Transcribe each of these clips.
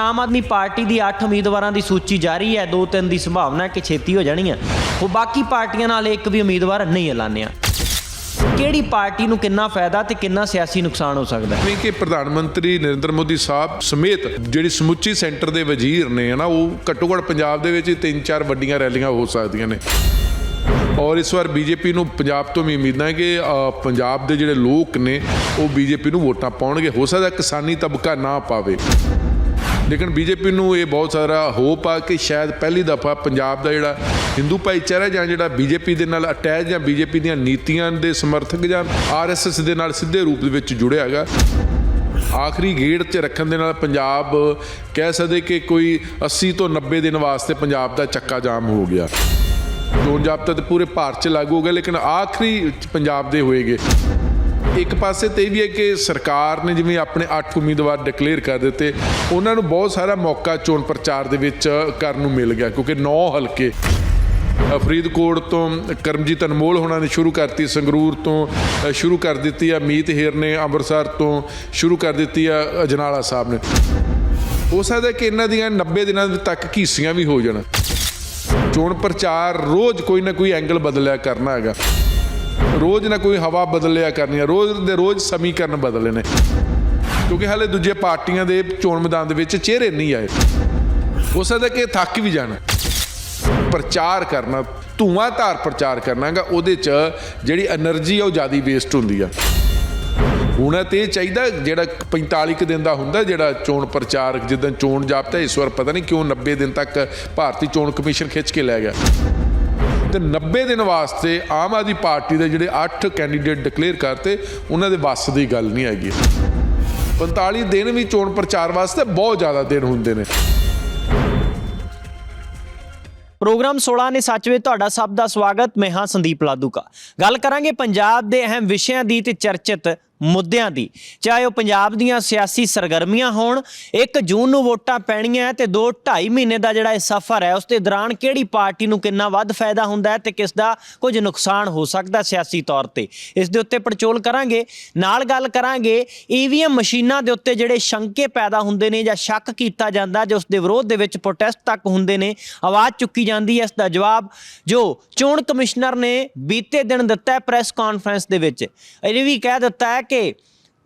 Aam Aadmi party ਦੀ 8 ਉਮੀਦਵਾਰਾਂ ਦੀ ਸੂਚੀ ਜਾਰੀ ਹੈ। ਦੋ ਤਿੰਨ ਦੀ ਸੰਭਾਵਨਾ ਕਿ ਛੇਤੀ ਹੋ ਜਾਣੀ ਹੈ। ਉਹ ਬਾਕੀ ਪਾਰਟੀਆਂ ਨਾਲ ਇੱਕ ਵੀ ਉਮੀਦਵਾਰ ਨਹੀਂ ਐਲਾਨਿਆ। ਕਿਹੜੀ ਪਾਰਟੀ ਨੂੰ ਕਿੰਨਾ ਫਾਇਦਾ ਤੇ ਕਿੰਨਾ ਸਿਆਸੀ ਨੁਕਸਾਨ ਹੋ ਸਕਦਾ ਹੈ? ਕਿ ਪ੍ਰਧਾਨ ਮੰਤਰੀ ਨਰਿੰਦਰ ਮੋਦੀ ਸਾਹਿਬ ਸਮੇਤ ਜਿਹੜੀ ਸਮੁੱਚੀ ਸੈਂਟਰ ਦੇ ਵਜ਼ੀਰ ਨੇ ਨਾ ਉਹ ਘੱਟੋ ਘੱਟ ਪੰਜਾਬ ਦੇ ਵਿੱਚ ਤਿੰਨ ਚਾਰ ਵੱਡੀਆਂ ਰੈਲੀਆਂ ਹੋ ਸਕਦੀਆਂ ਨੇ। ਔਰ ਇਸ ਵਾਰ ਬੀਜੇਪੀ ਨੂੰ ਪੰਜਾਬ ਤੋਂ ਵੀ ਉਮੀਦਾਂ ਹੈ ਕਿ ਪੰਜਾਬ ਦੇ ਜਿਹੜੇ ਲੋਕ ਨੇ, ਉਹ ਬੀਜੇਪੀ ਨੂੰ ਵੋਟਾਂ ਪਾਉਣਗੇ। ਹੋ ਸਕਦਾ ਕਿਸਾਨੀ ਤਬਕਾ ਨਾ ਪਾਵੇ। ਲੇਕਿਨ ਬੀਜੇਪੀ ਨੂੰ ਇਹ ਬਹੁਤ ਸਾਰਾ ਹੋਪ ਆ ਕਿ ਸ਼ਾਇਦ ਪਹਿਲੀ ਦਫਾ ਪੰਜਾਬ ਦਾ ਜਿਹੜਾ ਹਿੰਦੂ ਭਾਈਚਾਰਾ ਜਾਂ ਜਿਹੜਾ ਬੀਜੇਪੀ ਦੇ ਨਾਲ ਅਟੈਚ ਜਾਂ ਬੀਜੇਪੀ ਦੀਆਂ ਨੀਤੀਆਂ ਦੇ ਸਮਰਥਕ ਜਾਂ ਆਰਐਸਐਸ ਦੇ ਨਾਲ ਸਿੱਧੇ ਰੂਪ ਦੇ ਵਿੱਚ ਜੁੜਿਆ ਹੈਗਾ। ਆਖਰੀ ਗੇੜ 'ਚ ਰੱਖਣ ਦੇ ਨਾਲ ਪੰਜਾਬ ਕਹਿ ਸਕਦੇ ਕਿ ਕੋਈ 80 ਤੋਂ 90 ਦਿਨ ਵਾਸਤੇ ਪੰਜਾਬ ਦਾ ਚੱਕਾ ਜਾਮ ਹੋ ਗਿਆ। ਚੋਣ ਜਾਬਤਾ ਤੇ ਪੂਰੇ ਭਾਰਤ 'ਚ ਲਾਗੂ ਹੋ ਗਿਆ, ਲੇਕਿਨ ਆਖਰੀ ਪੰਜਾਬ ਦੇ ਹੋਏਗੇ। ਇੱਕ ਪਾਸੇ ਤੇ ਇਹ ਵੀ ਹੈ ਕਿ ਸਰਕਾਰ ਨੇ ਜਿਵੇਂ ਆਪਣੇ 8 ਉਮੀਦਵਾਰ ਡਿਕਲੇਅਰ ਕਰ ਦਿੱਤੇ, ਉਹਨਾਂ ਨੂੰ ਬਹੁਤ ਸਾਰਾ ਮੌਕਾ ਚੋਣ ਪ੍ਰਚਾਰ ਦੇ ਵਿੱਚ ਕਰਨ ਨੂੰ ਮਿਲ ਗਿਆ, ਕਿਉਂਕਿ 9 ਹਲਕੇ ਫਰੀਦਕੋਟ ਤੋਂ ਕਰਮਜੀਤ ਅਨਮੋਲ ਹੋਣਾ ਨੇ ਸ਼ੁਰੂ ਕਰਤੀ, ਸੰਗਰੂਰ ਤੋਂ ਸ਼ੁਰੂ ਕਰ ਦਿੱਤੀ ਆ, ਮੀਤ ਹੇਰ ਨੇ ਅੰਮ੍ਰਿਤਸਰ ਤੋਂ ਸ਼ੁਰੂ ਕਰ ਦਿੱਤੀ ਆ ਅਜਨਾਲਾ ਸਾਹਿਬ ਨੇ। ਹੋ ਸਕਦਾ ਕਿ ਇਹਨਾਂ ਦੀਆਂ 90 ਦਿਨਾਂ ਤੱਕ ਘੀਸੀਆਂ ਵੀ ਹੋ ਜਾਣ। ਚੋਣ ਪ੍ਰਚਾਰ ਰੋਜ਼ ਕੋਈ ਨਾ ਕੋਈ ਐਂਗਲ ਬਦਲਿਆ ਕਰਨਾ ਹੈਗਾ। ਰੋਜ਼ ਨਾ ਕੋਈ ਹਵਾ ਬਦਲਿਆ ਕਰਨੀ ਆ, ਰੋਜ਼ ਦੇ ਰੋਜ਼ ਸਮੀਕਰਨ ਬਦਲੇ ਨੇ। ਕਿਉਂਕਿ ਹਾਲੇ ਦੂਜੇ ਪਾਰਟੀਆਂ ਦੇ ਚੋਣ ਮੈਦਾਨ ਦੇ ਵਿੱਚ ਚਿਹਰੇ ਨਹੀਂ ਆਏ। ਹੋ ਸਕਦਾ ਕਿ ਥੱਕ ਵੀ ਜਾਣ। ਪ੍ਰਚਾਰ ਕਰਨਾ ਧੂਆਂਧਾਰ ਪ੍ਰਚਾਰ ਕਰਨਾਗਾ, ਉਹਦੇ 'ਚ ਜਿਹੜੀ એનર્ਜੀ ਆ, ਉਹ ਜ਼ਿਆਦਾ ਵੇਸਟ ਹੁੰਦੀ ਆ। ਹੁਣ ਤੇ ਚਾਹੀਦਾ, ਜਿਹੜਾ 45 ਕ ਦਿਨ ਦਾ ਹੁੰਦਾ, ਜਿਹੜਾ ਚੋਣ ਪ੍ਰਚਾਰ ਜਿੱਦਾਂ ਚੋਣ ਜਾਪਦਾ ਇਸ ਵਾਰ ਪਤਾ ਨਹੀਂ ਕਿਉਂ 90 ਦਿਨ ਤੱਕ ਭਾਰਤੀ ਚੋਣ ਕਮਿਸ਼ਨ ਖਿੱਚ ਕੇ ਲੈ ਗਿਆ। ਤੇ 90 ਦਿਨ ਵਾਸਤੇ ਆਮ ਆਦਮੀ ਪਾਰਟੀ ਦੇ ਜਿਹੜੇ 8 ਕੈਂਡੀਡੇਟ ਡਿਕਲੇਅਰ ਕਰਤੇ, ਉਹਨਾਂ ਦੇ ਵੱਸ ਦੀ ਗੱਲ ਨਹੀਂ ਹੈਗੀ। 45 ਦਿਨ ਵੀ ਚੋਣ ਪ੍ਰਚਾਰ ਵਾਸਤੇ ਬਹੁਤ ਜ਼ਿਆਦਾ ਦਿਨ ਹੁੰਦੇ ਨੇ। ਪ੍ਰੋਗਰਾਮ 16 ਨੇ ਸੱਚ ਵਿੱਚ ਤੁਹਾਡਾ ਸਭ ਦਾ ਸਵਾਗਤ, ਮੈਂ ਹਾਂ ਸੰਦੀਪ ਲਾਦੂਕਾ। ਗੱਲ ਕਰਾਂਗੇ ਪੰਜਾਬ ਦੇ ਅਹਿਮ ਵਿਸ਼ਿਆਂ ਦੀ ਤੇ ਚਰਚਿਤ ਮੁੱਦਿਆਂ ਦੀ। ਚਾਹੇ ਉਹ ਪੰਜਾਬ ਦੀਆਂ ਸਿਆਸੀ ਸਰਗਰਮੀਆਂ ਹੋਣ 1 ਜੂਨ ਨੂੰ ਵੋਟਾਂ ਪੈਣੀਆਂ ਤੇ 2 2.5 ਮਹੀਨੇ ਦਾ ਜਿਹੜਾ ਇਹ ਸਫ਼ਰ ਹੈ, ਉਸ ਦੇ ਦੌਰਾਨ ਕਿਹੜੀ ਪਾਰਟੀ ਨੂੰ ਕਿੰਨਾ ਵੱਧ ਫਾਇਦਾ ਹੁੰਦਾ ਹੈ ਤੇ ਕਿਸ ਦਾ ਕੁਝ ਨੁਕਸਾਨ ਹੋ ਸਕਦਾ ਸਿਆਸੀ ਤੌਰ ਤੇ। ਇਸ ਦੇ ਉੱਤੇ ਪੜਚੋਲ ਕਰਾਂਗੇ, ਨਾਲ ਗੱਲ ਕਰਾਂਗੇ ਈਵੀਐਮ ਮਸ਼ੀਨਾਂ ਦੇ ਉੱਤੇ ਜਿਹੜੇ ਸ਼ੰਕੇ ਪੈਦਾ ਹੁੰਦੇ ਨੇ ਜਾਂ ਸ਼ੱਕ ਕੀਤਾ ਜਾਂਦਾ ਜੋ ਉਸ ਦੇ ਵਿਰੋਧ ਦੇ ਵਿੱਚ ਪ੍ਰੋਟੈਸਟ ਤੱਕ ਹੁੰਦੇ ਨੇ, ਆਵਾਜ਼ ਚੁੱਕੀ ਜਾਂਦੀ ਹੈ ਇਸ ਦਾ ਜਵਾਬ, ਜੋ ਚੋਣ ਕਮਿਸ਼ਨਰ ਨੇ ਬੀਤੇ ਦਿਨ ਦਿੱਤਾ ਹੈ ਪ੍ਰੈਸ ਕਾਨਫਰੰਸ ਦੇ ਵਿੱਚ। ਇਹ ਵੀ ਕਹਿ ਦਿੱਤਾ ਹੈ ਕੇ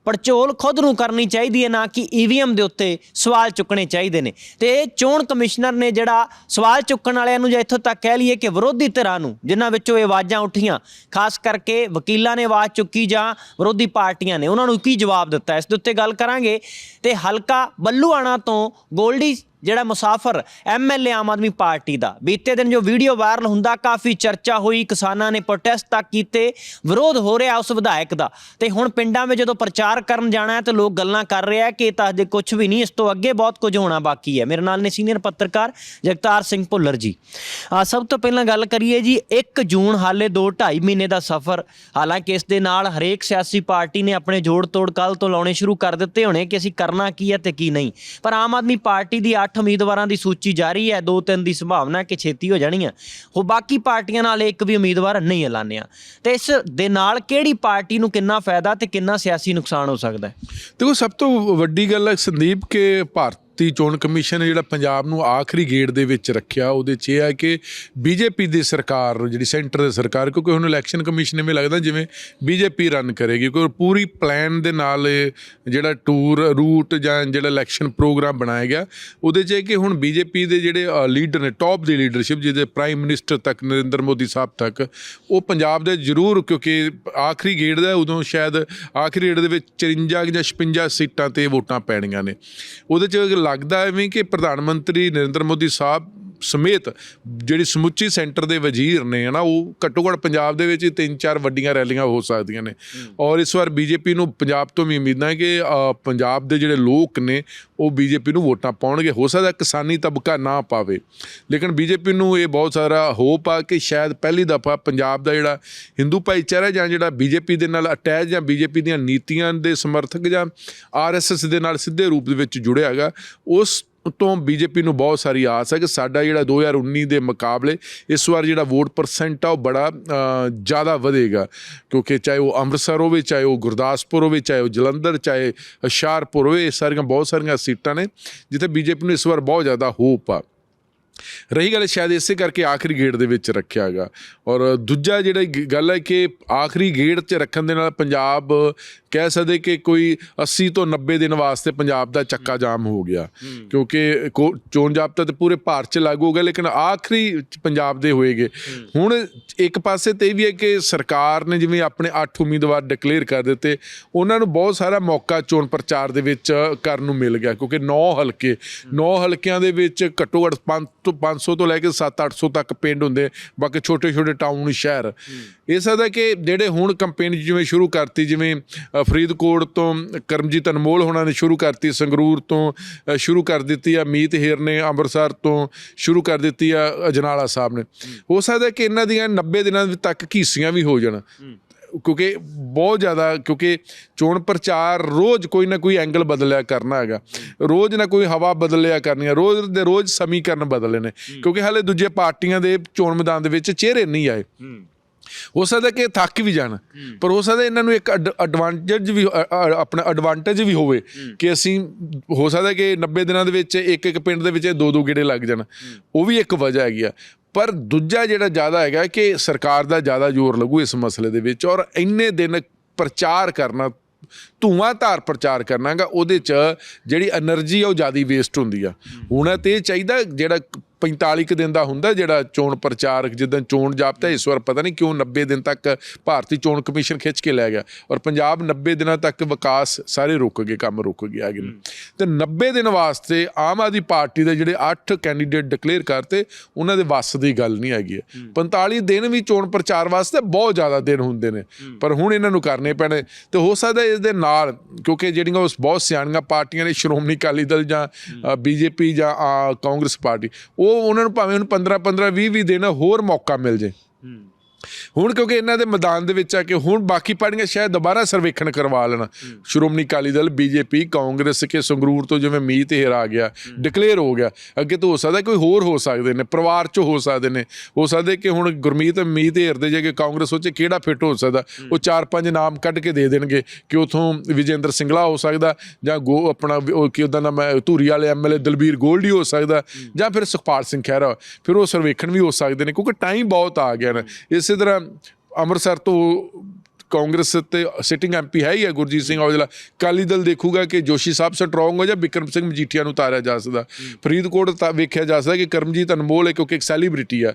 ਪੜਚੋਲ ਖੁਦ ਨੂੰ ਕਰਨੀ ਚਾਹੀਦੀ ਹੈ, ਨਾ ਕਿ ਈਵੀਐਮ ਦੇ ਉੱਤੇ ਸਵਾਲ ਚੁੱਕਣੇ ਚਾਹੀਦੇ ਨੇ। ਤੇ ਇਹ ਚੋਣ ਕਮਿਸ਼ਨਰ ਨੇ ਜਿਹੜਾ ਸਵਾਲ ਚੁੱਕਣ ਵਾਲਿਆਂ ਨੂੰ ਜਾਂ ਇੱਥੋਂ ਤੱਕ ਕਹਿ ਲਈਏ ਕਿ ਵਿਰੋਧੀ ਧਿਰਾਂ ਨੂੰ, ਜਿਨ੍ਹਾਂ ਵਿੱਚੋਂ ਇਹ ਆਵਾਜ਼ਾਂ ਉੱਠੀਆਂ, ਖਾਸ ਕਰਕੇ ਵਕੀਲਾਂ ਨੇ ਆਵਾਜ਼ ਚੁੱਕੀ ਜਾਂ ਵਿਰੋਧੀ ਪਾਰਟੀਆਂ ਨੇ, ਉਹਨਾਂ ਨੂੰ ਕੀ ਜਵਾਬ ਦਿੱਤਾ? ਇਸ ਦੇ ਉੱਤੇ ਗੱਲ ਕਰਾਂਗੇ। ਤੇ ਹਲਕਾ ਬੱਲੂਆਣਾ ਤੋਂ ਗੋਲਡੀ ਜਿਹੜਾ ਮੁਸਾਫਰ ਐਮਐਲਏ ਆਮ ਆਦਮੀ ਪਾਰਟੀ ਦਾ। ਬੀਤੇ ਦਿਨ ਜੋ ਵੀਡੀਓ ਵਾਇਰਲ ਹੁੰਦਾ, ਕਾਫੀ ਚਰਚਾ ਹੋਈ, ਕਿਸਾਨਾਂ ਨੇ ਪ੍ਰੋਟੈਸਟ ਤੱਕ ਕੀਤੇ, ਵਿਰੋਧ ਹੋ ਰਿਹਾ ਉਸ ਵਿਧਾਇਕ ਦਾ। ਤੇ ਹੁਣ ਪਿੰਡਾਂ ਵਿੱਚ ਜਦੋਂ ਪ੍ਰਚਾਰ ਕਰਨ ਜਾਣਾ ਹੈ ਤੇ ਲੋਕ ਗੱਲਾਂ ਕਰ ਰਹੇ ਆ ਕਿ ਇਹ ਤਾਂ ਅਜੇ ਕੁਝ ਵੀ ਨਹੀਂ, ਇਸ ਤੋਂ ਅੱਗੇ ਬਹੁਤ ਕੁਝ ਹੋਣਾ ਬਾਕੀ ਹੈ। ਮੇਰੇ ਨਾਲ ਨੇ ਸੀਨੀਅਰ ਪੱਤਰਕਾਰ ਜਗਤਾਰ ਸਿੰਘ ਭੁੱਲਰ ਜੀ। ਆ ਸਭ ਤੋਂ ਪਹਿਲਾਂ ਗੱਲ ਕਰੀਏ ਜੀ 1 ਜੂਨ ਹਾਲੇ 2 2.5 ਮਹੀਨੇ ਦਾ ਸਫ਼ਰ। ਹਾਲਾਂਕਿ ਇਸ ਦੇ ਨਾਲ ਹਰੇਕ ਸਿਆਸੀ ਪਾਰਟੀ ਨੇ ਆਪਣੇ ਜੋੜ ਤੋੜ ਕੱਲ ਤੋਂ ਲਾਉਣੇ ਸ਼ੁਰੂ ਕਰ ਦਿੱਤੇ ਹੋਣੇ ਕਿ ਅਸੀਂ ਕਰਨਾ ਕੀ ਹੈ ਤੇ ਕੀ ਨਹੀਂ। ਪਰ ਆਮ ਆਦਮੀ ਪਾਰਟੀ ਦੀ 8 ਉਮੀਦਵਾਰਾਂ ਦੀ ਸੂਚੀ ਜਾਰੀ ਹੈ। ਦੋ ਤਿੰਨ ਦੀ ਸੰਭਾਵਨਾ ਕਿ ਛੇਤੀ ਹੋ ਜਾਣੀ ਹੈ। ਉਹ ਬਾਕੀ ਪਾਰਟੀਆਂ ਨਾਲ ਇੱਕ ਵੀ ਉਮੀਦਵਾਰ ਨਹੀਂ ਐਲਾਨਿਆ। ਤੇ ਇਸ ਦੇ ਨਾਲ ਕਿਹੜੀ ਪਾਰਟੀ ਨੂੰ ਕਿੰਨਾ ਫਾਇਦਾ ਤੇ ਕਿੰਨਾ ਸਿਆਸੀ ਨੁਕਸਾਨ ਹੋ ਸਕਦਾ ਹੈ? ਦੇਖੋ, ਸਭ ਤੋਂ ਵੱਡੀ ਗੱਲ ਹੈ ਸੰਦੀਪ ਕਿ ਭਾਰਤੀ ਚੋਣ ਕਮਿਸ਼ਨ ਨੇ ਜਿਹੜਾ ਪੰਜਾਬ ਨੂੰ ਆਖਰੀ ਗੇੜ ਦੇ ਵਿੱਚ ਰੱਖਿਆ, ਉਹਦੇ 'ਚ ਇਹ ਹੈ ਕਿ ਬੀਜੇਪੀ ਦੀ ਸਰਕਾਰ, ਜਿਹੜੀ ਸੈਂਟਰ ਦੀ ਸਰਕਾਰ, ਕਿਉਂਕਿ ਹੁਣ ਇਲੈਕਸ਼ਨ ਕਮਿਸ਼ਨ ਐਵੇਂ ਲੱਗਦਾ ਜਿਵੇਂ ਬੀਜੇਪੀ ਰਨ ਕਰੇਗੀ, ਕਿਉਂਕਿ ਪੂਰੀ ਪਲਾਨ ਦੇ ਨਾਲ ਜਿਹੜਾ ਟੂਰ ਰੂਟ ਜਾਂ ਜਿਹੜਾ ਇਲੈਕਸ਼ਨ ਪ੍ਰੋਗਰਾਮ ਬਣਾਇਆ ਗਿਆ, ਉਹਦੇ 'ਚ ਇਹ ਕਿ ਹੁਣ ਬੀਜੇਪੀ ਦੇ ਜਿਹੜੇ ਲੀਡਰ ਨੇ ਟੌਪ ਦੀ ਲੀਡਰਸ਼ਿਪ ਜਿਹਦੇ ਪ੍ਰਾਈਮ ਮਿਨਿਸਟਰ ਤੱਕ, ਨਰਿੰਦਰ ਮੋਦੀ ਸਾਹਿਬ ਤੱਕ, ਉਹ ਪੰਜਾਬ ਦੇ ਜ਼ਰੂਰ, ਕਿਉਂਕਿ ਆਖਰੀ ਗੇੜ ਦਾ ਉਦੋਂ ਸ਼ਾਇਦ ਆਖਰੀ ਗੇੜ ਦੇ ਵਿੱਚ 54 ਜਾਂ 56 ਸੀਟਾਂ ਤੇ ਵੋਟਾਂ ਪੈਣੀਆਂ ਨੇ। ਉਹਦੇ 'ਚ ਲੱਗਦਾ ਐਵੇਂ ਕਿ ਪ੍ਰਧਾਨ ਮੰਤਰੀ ਨਰਿੰਦਰ ਮੋਦੀ ਸਾਹਿਬ ਸਮੇਤ ਜਿਹੜੀ ਸਮੁੱਚੀ ਸੈਂਟਰ ਦੇ ਵਜ਼ੀਰ ਨੇ ਨਾ ਉਹ ਘੱਟੋ ਘੱਟ ਪੰਜਾਬ ਦੇ ਵਿੱਚ ਤਿੰਨ ਚਾਰ ਵੱਡੀਆਂ ਰੈਲੀਆਂ ਹੋ ਸਕਦੀਆਂ ਨੇ। ਔਰ ਇਸ ਵਾਰ ਬੀਜੇਪੀ ਨੂੰ ਪੰਜਾਬ ਤੋਂ ਵੀ ਉਮੀਦਾਂ ਹੈ ਕਿ ਪੰਜਾਬ ਦੇ ਜਿਹੜੇ ਲੋਕ ਨੇ ਉਹ ਬੀਜੇਪੀ ਨੂੰ ਵੋਟਾਂ ਪਾਉਣਗੇ। ਹੋ ਸਕਦਾ ਕਿਸਾਨੀ ਤਬਕਾ ਨਾ ਪਾਵੇ। ਲੇਕਿਨ ਬੀਜੇਪੀ ਨੂੰ ਇਹ ਬਹੁਤ ਸਾਰਾ ਹੋਪ ਆ ਕਿ ਸ਼ਾਇਦ ਪਹਿਲੀ ਦਫਾ ਪੰਜਾਬ ਦਾ ਜਿਹੜਾ ਹਿੰਦੂ ਭਾਈਚਾਰਾ ਜਾਂ ਜਿਹੜਾ ਬੀਜੇਪੀ ਦੇ ਨਾਲ ਅਟੈਚ ਜਾਂ ਬੀਜੇਪੀ ਦੀਆਂ ਨੀਤੀਆਂ ਦੇ ਸਮਰਥਕ ਜਾਂ ਆਰਐਸਐਸ ਦੇ ਨਾਲ ਸਿੱਧੇ ਰੂਪ ਦੇ ਵਿੱਚ ਜੁੜਿਆ ਹੈਗਾ ਉਸ ਤੋਂ ਬੀਜੇਪੀ ਨੂੰ ਬਹੁਤ ਸਾਰੀ ਆਸ ਹੈ ਕਿ ਸਾਡਾ ਜਿਹੜਾ 2019 ਦੇ ਮੁਕਾਬਲੇ, ਇਸ ਵਾਰ ਜਿਹੜਾ ਵੋਟ ਪਰਸੈਂਟ ਆ ਉਹ ਬੜਾ ਜ਼ਿਆਦਾ ਵਧੇਗਾ। ਕਿਉਂਕਿ ਚਾਹੇ ਉਹ ਅੰਮ੍ਰਿਤਸਰ ਹੋਵੇ, ਚਾਹੇ ਉਹ ਗੁਰਦਾਸਪੁਰ ਹੋਵੇ, ਚਾਹੇ ਉਹ ਜਲੰਧਰ, ਚਾਹੇ ਹੁਸ਼ਿਆਰਪੁਰ ਹੋਵੇ, ਇਹ ਸਾਰੀਆਂ ਬਹੁਤ ਸਾਰੀਆਂ ਸੀਟਾਂ ਨੇ, ਜਿੱਥੇ ਬੀਜੇਪੀ ਨੂੰ ਇਸ ਵਾਰ ਬਹੁਤ ਜ਼ਿਆਦਾ ਹੋਪ ਆ। ਰਹੀ ਗੱਲ ਸ਼ਾਇਦ ਇਸੇ ਕਰਕੇ ਆਖਰੀ ਗੇੜ ਦੇ ਵਿੱਚ ਰੱਖਿਆ ਗਿਆ ਔਰ ਦੂਜਾ ਜਿਹੜਾ ਗੱਲ ਹੈ ਕਿ ਆਖਰੀ ਗੇੜ 'ਚ ਰੱਖਣ ਦੇ ਨਾਲ ਪੰਜਾਬ ਕਹਿ ਸਕਦੇ ਕਿ ਕੋਈ 80 ਤੋਂ 90 ਦਿਨ ਵਾਸਤੇ ਪੰਜਾਬ ਦਾ ਚੱਕਾ ਜਾਮ ਹੋ ਗਿਆ। ਕਿਉਂਕਿ ਚੋਣ ਜਾਬਤਾ ਤੇ ਪੂਰੇ ਭਾਰਤ 'ਚ ਲਾਗੂ ਹੋ ਗਿਆ ਲੇਕਿਨ ਆਖਰੀ ਪੰਜਾਬ ਦੇ ਹੋਏਗੇ। ਹੁਣ ਇੱਕ ਪਾਸੇ ਤੇ ਵੀ ਹੈ ਕਿ ਸਰਕਾਰ ਨੇ ਜਿਵੇਂ ਆਪਣੇ 8 ਉਮੀਦਵਾਰ ਡਿਕਲੇਅਰ ਕਰ ਦਿੱਤੇ ਉਹਨਾਂ ਨੂੰ ਬਹੁਤ ਸਾਰਾ ਮੌਕਾ ਚੋਣ ਪ੍ਰਚਾਰ ਦੇ ਵਿੱਚ ਕਰਨ ਨੂੰ ਮਿਲ ਗਿਆ। ਕਿਉਂਕਿ 9 ਹਲਕੇ 9 ਹਲਕਿਆਂ ਦੇ ਵਿੱਚ ਘੱਟੋ ਘੱਟ 5 ਤੋਂ 500 ਤੋਂ ਲੈ ਕੇ 7-800 ਤੱਕ ਪਿੰਡ ਹੁੰਦੇ ਬਾਕੀ ਛੋਟੇ-ਛੋਟੇ ਟਾਊਨ ਸ਼ਹਿਰ। ਇਹ ਸਕਦਾ ਕਿ ਜਿਹੜੇ ਹੁਣ ਕੰਪੇਨ ਜਿਵੇਂ ਸ਼ੁਰੂ ਕਰਤੀ ਜਿਵੇਂ ਫਰੀਦਕੋਟ ਤੋਂ ਕਰਮਜੀਤ ਅਨਮੋਲ ਹੋਣਾ ਨੇ ਸ਼ੁਰੂ ਕਰਤੀ ਸੰਗਰੂਰ ਤੋਂ ਸ਼ੁਰੂ ਕਰ ਦਿੱਤੀ ਆ ਮੀਤ ਹੇਰ ਨੇ ਅੰਮ੍ਰਿਤਸਰ ਤੋਂ ਸ਼ੁਰੂ ਕਰ ਦਿੱਤੀ ਆ ਅਜਨਾਲਾ ਸਾਹਿਬ ਨੇ। ਹੋ। ਸਕਦਾ ਕਿ ਇਹਨਾਂ ਦੀਆਂ 90 ਦਿਨਾਂ ਤੱਕ ਘੀਸੀਆਂ ਵੀ ਹੋ ਜਾਣ। ਕਿਉਂਕਿ ਬਹੁਤ ਜ਼ਿਆਦਾ ਕਿਉਂਕਿ ਚੋਣ ਪ੍ਰਚਾਰ ਰੋਜ਼ ਕੋਈ ਨਾ ਕੋਈ ਐਂਗਲ ਬਦਲਿਆ ਕਰਨਾ ਹੈਗਾ। ਰੋਜ਼ ਨਾ ਕੋਈ ਹਵਾ ਬਦਲਿਆ ਕਰਨੀ ਹੈ ਰੋਜ਼ ਦੇ ਰੋਜ਼ ਸਮੀਕਰਨ ਬਦਲੇ ਨੇ। ਕਿਉਂਕਿ ਹਾਲੇ ਦੂਜੇ ਪਾਰਟੀਆਂ ਦੇ ਚੋਣ ਮੈਦਾਨ ਦੇ ਵਿੱਚ ਚਿਹਰੇ ਨਹੀਂ ਆਏ। ਹੋ। ਸਕਦਾ ਕਿ ਥੱਕ ਵੀ ਜਾਣ ਪਰ ਹੋ ਸਕਦਾ ਇਹਨਾਂ ਨੂੰ ਇੱਕ ਐਡਵਾਂਟੇਜ ਵੀ ਆਪਣਾ ਐਡਵਾਂਟੇਜ ਵੀ ਹੋਵੇ ਕਿ ਅਸੀਂ ਹੋ ਸਕਦਾ ਕਿ 90 ਦਿਨਾਂ ਦੇ ਵਿੱਚ ਇੱਕ ਇੱਕ ਪਿੰਡ ਦੇ ਵਿੱਚ ਦੋ ਦੋ ਗੇੜੇ ਲੱਗ ਜਾਣ। ਉਹ ਵੀ ਇੱਕ ਵਜ੍ਹਾ ਹੈਗੀ ਆ। ਪਰ ਦੂਜਾ ਜਿਹੜਾ ਜ਼ਿਆਦਾ ਹੈਗਾ ਕਿ ਸਰਕਾਰ ਦਾ ਜ਼ਿਆਦਾ ਜ਼ੋਰ ਲੱਗੂ ਇਸ ਮਸਲੇ ਦੇ ਵਿੱਚ ਔਰ ਇੰਨੇ ਦਿਨ ਪ੍ਰਚਾਰ ਕਰਨਾ ਧੂਆਂਧਾਰ ਪ੍ਰਚਾਰ ਕਰਨਾਗਾ ਉਹਦੇ ਚ ਜਿਹੜੀ એનર્ਜੀ ਆ ਉਹ ਜ਼ਿਆਦਾ ਵੇਸਟ ਹੁੰਦੀ ਆ। ਹੁਣ ਤੇ ਚਾਹੀਦਾ ਜਿਹੜਾ 45 ਕੁ ਦਿਨ ਦਾ ਹੁੰਦਾ ਜਿਹੜਾ ਚੋਣ ਪ੍ਰਚਾਰ ਜਿੱਦਾਂ ਚੋਣ ਜਾਬਤਾ ਇਸ ਵਾਰ ਪਤਾ ਨਹੀਂ ਕਿਉਂ 90 ਦਿਨ ਤੱਕ ਭਾਰਤੀ ਚੋਣ ਕਮਿਸ਼ਨ ਖਿੱਚ ਕੇ ਲੈ ਗਿਆ ਔਰ ਪੰਜਾਬ 90 ਦਿਨਾਂ ਤੱਕ ਵਿਕਾਸ ਸਾਰੇ ਰੁਕ ਗਏ ਕੰਮ ਰੁਕ ਗਿਆ ਨੇ। ਤੇ 90 ਦਿਨ ਵਾਸਤੇ ਆਮ ਆਦਮੀ ਪਾਰਟੀ ਦੇ ਜਿਹੜੇ 8 ਕੈਂਡੀਡੇਟ ਡਿਕਲੇਅਰ ਕਰਤੇ ਉਹਨਾਂ ਦੇ ਵੱਸ ਦੀ ਗੱਲ ਨਹੀਂ ਹੈਗੀ। ਹੈ। 45 ਦਿਨ ਵੀ ਚੋਣ ਪ੍ਰਚਾਰ ਵਾਸਤੇ ਬਹੁਤ ਜ਼ਿਆਦਾ ਦਿਨ ਹੁੰਦੇ ਨੇ ਪਰ ਹੁਣ ਇਹਨਾਂ ਨੂੰ ਕਰਨੇ ਪੈਣੇ ਤੇ ਹੋ ਸਕਦਾ ਇਸ ਦੇ ਨਾਲ ਕਿਉਂਕਿ ਜਿਹੜੀਆਂ ਉਸ ਬਹੁਤ ਸਿਆਣੀਆਂ ਪਾਰਟੀਆਂ ਨੇ ਸ਼੍ਰੋਮਣੀ ਅਕਾਲੀ ਦਲ ਜਾਂ ਬੀਜੇਪੀ ਜਾਂ ਕਾਂਗਰਸ ਪਾਰਟੀ ਉਹ ਉਹਨਾਂ ਨੂੰ ਭਾਵੇਂ ਉਹਨੂੰ 15 15 20 20 ਦਿਨ ਹੋਰ ਮੌਕਾ ਮਿਲ ਜੇ। ਹੁਣ ਕਿਉਂਕਿ ਇਹਨਾਂ ਦੇ ਮੈਦਾਨ ਦੇ ਵਿੱਚ ਆ ਕਿ ਹੁਣ ਬਾਕੀ ਪਾਰਟੀਆਂ ਸ਼ਾਇਦ ਦੁਬਾਰਾ ਸਰਵੇਖਣ ਕਰਵਾ ਲੈਣ। ਸ਼੍ਰੋਮਣੀ ਅਕਾਲੀ ਦਲ ਬੀਜੇਪੀ ਕਾਂਗਰਸ ਕੇ ਸੰਗਰੂਰ ਤੋਂ ਜਿਵੇਂ ਮੀਤ ਹੇਰ ਆ ਗਿਆ ਡਿਕਲੇਅਰ ਹੋ ਗਿਆ। ਅੱਗੇ ਤੋਂ ਹੋ ਸਕਦਾ ਕੋਈ ਹੋਰ ਹੋ ਸਕਦੇ ਨੇ ਪਰਿਵਾਰ ਚ ਹੋ ਸਕਦੇ ਨੇ। ਹੋ ਸਕਦੇ ਕਿ ਹੁਣ ਗੁਰਮੀਤ ਮੀਤ ਹੇਰ ਦੇ ਜੇ ਕਾਂਗਰਸ ਵਿੱਚ ਕਿਹੜਾ ਫਿੱਟ ਹੋ ਸਕਦਾ ਉਹ ਚਾਰ ਪੰਜ ਨਾਮ ਕੱਢ ਕੇ ਦੇ ਦੇਣਗੇ ਕਿ ਉਥੋਂ ਵਿਜੇਂਦਰ ਸਿੰਗਲਾ ਹੋ ਸਕਦਾ ਜਾਂ ਗੋ ਆਪਣਾ ਕੀ ਉਹਦਾ ਨਾਮ ਧੂਰੀ ਵਾਲੇ ਐਮਐਲਏ ਦਲਬੀਰ ਗੋਲਡੀ ਹੋ ਸਕਦਾ ਜਾਂ ਫਿਰ ਸੁਖਪਾਲ ਸਿੰਘ ਖਹਿਰਾ। ਫਿਰ ਉਹ ਸਰਵੇਖਣ ਵੀ ਹੋ ਸਕਦੇ ਨੇ ਕਿਉਂਕਿ ਟਾਈਮ ਬਹੁਤ ਆ ਗਿਆ ਨਾ। ਇਸੇ ਤਰ੍ਹਾਂ ਅੰਮ੍ਰਿਤਸਰ ਤੋਂ ਕਾਂਗਰਸ ਤੇ ਸਿਟਿੰਗ ਐਮਪੀ ਹੈ ਹੀ ਹੈ ਗੁਰਜੀਤ ਸਿੰਘ ਔਜਲਾ। ਕਾਲੀ ਦਲ ਦੇਖੂਗਾ ਕਿ ਜੋਸ਼ੀ ਸਾਹਿਬ ਸਟਰੋਂਗ ਹੋ ਜਾਂ ਬਿਕਰਮ ਸਿੰਘ ਮਜੀਠੀਆ ਨੂੰ ਉਤਾਰਿਆ ਜਾ ਸਕਦਾ। ਫਰੀਦਕੋਟ ਤਾਂ ਵੇਖਿਆ ਜਾ ਸਕਦਾ ਕਿ ਕਰਮਜੀਤ ਅਨਮੋਲ ਹੈ ਕਿਉਂਕਿ ਇੱਕ ਸੈਲੀਬ੍ਰਿਟੀ ਆ।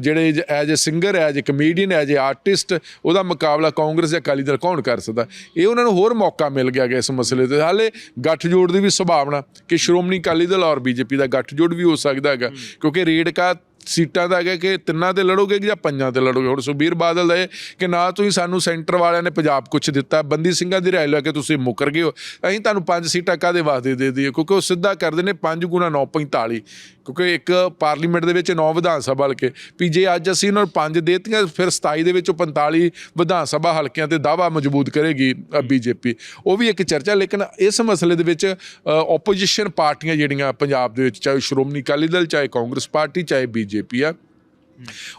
ਜਿਹੜੇ as a singer as a comedian as a artist ਉਹਦਾ ਮੁਕਾਬਲਾ ਕਾਂਗਰਸ ਜਾਂ ਅਕਾਲੀ ਦਲ ਕੌਣ ਕਰ ਸਕਦਾ? ਇਹ ਉਹਨਾਂ ਨੂੰ ਹੋਰ ਮੌਕਾ ਮਿਲ ਗਿਆ ਇਸ ਮਸਲੇ ਤੇ। ਹਾਲੇ ਗੱਠਜੋੜ ਦੀ ਵੀ ਸੰਭਾਵਨਾ ਕਿ ਸ਼੍ਰੋਮਣੀ ਅਕਾਲੀ ਦਲ ਔਰ ਬੀਜੇਪੀ ਦਾ ਗੱਠਜੋੜ ਵੀ ਹੋ ਸਕਦਾ ਹੈਗਾ। ਕਿਉਂਕਿ ਰੇਡਕਾ ਸੀਟਾਂ ਦਾ ਹੈਗਾ ਕਿ ਤਿੰਨਾਂ ਤੇ ਲੜੋਗੇ ਜਾਂ ਪੰਜਾਂ ਤੇ ਲੜੋਗੇ? ਹੁਣ ਸੁਬੀਰ ਬਾਦਲ ਦਾ ਇਹ ਕਿ ਨਾ ਤੁਸੀਂ ਸਾਨੂੰ ਸੈਂਟਰ ਵਾਲਿਆਂ ਨੇ ਪੰਜਾਬ ਕੁਛ ਦਿੱਤਾ, ਬੰਦੀ ਸਿੰਘਾਂ ਦੀ ਰਾਇ ਲੈ ਕੇ ਤੁਸੀਂ ਮੁੱਕਰ ਗਏ ਹੋ। ਅਸੀਂ ਤੁਹਾਨੂੰ ਪੰਜ ਸੀਟਾਂ ਕਾਦੇ ਵਾਸਤੇ ਦੇ ਦਈਏ? ਕਿਉਂਕਿ ਉਹ ਸਿੱਧਾ ਕਰਦੇ ਨੇ 5 ਗੁਣਾ 9 45 ਕਿਉਂਕਿ ਇੱਕ ਪਾਰਲੀਮੈਂਟ ਦੇ ਵਿੱਚ 9 ਵਿਧਾਨ ਸਭਾ ਹਲਕੇ, ਵੀ ਜੇ ਅੱਜ ਅਸੀਂ ਉਹਨਾਂ ਨੂੰ ਪੰਜ ਦੇਤੀਆਂ, ਫਿਰ 27 ਦੇ ਵਿੱਚੋਂ 45 ਵਿਧਾਨ ਸਭਾ ਹਲਕਿਆਂ ਤੇ ਦਾਵਾ ਮਜ਼ਬੂਤ ਕਰੇਗੀ ਬੀਜੇਪੀ ਉਹ ਵੀ ਇੱਕ ਚਰਚਾ, ਲੇਕਿਨ ਇਸ ਮਸਲੇ ਦੇ ਵਿੱਚ ਆਪੋਜੀਸ਼ਨ ਪਾਰਟੀਆਂ ਜਿਹੜੀਆਂ ਪੰਜਾਬ ਦੇ ਵਿੱਚ, ਚਾਹੇ ਸ਼੍ਰੋਮਣੀ ਅਕਾਲੀ ਦਲ, ਚਾਹੇ ਕਾਂਗਰਸ ਪਾਰਟੀ, ਚਾਹੇ ਬੀਜੇਪੀ ਆ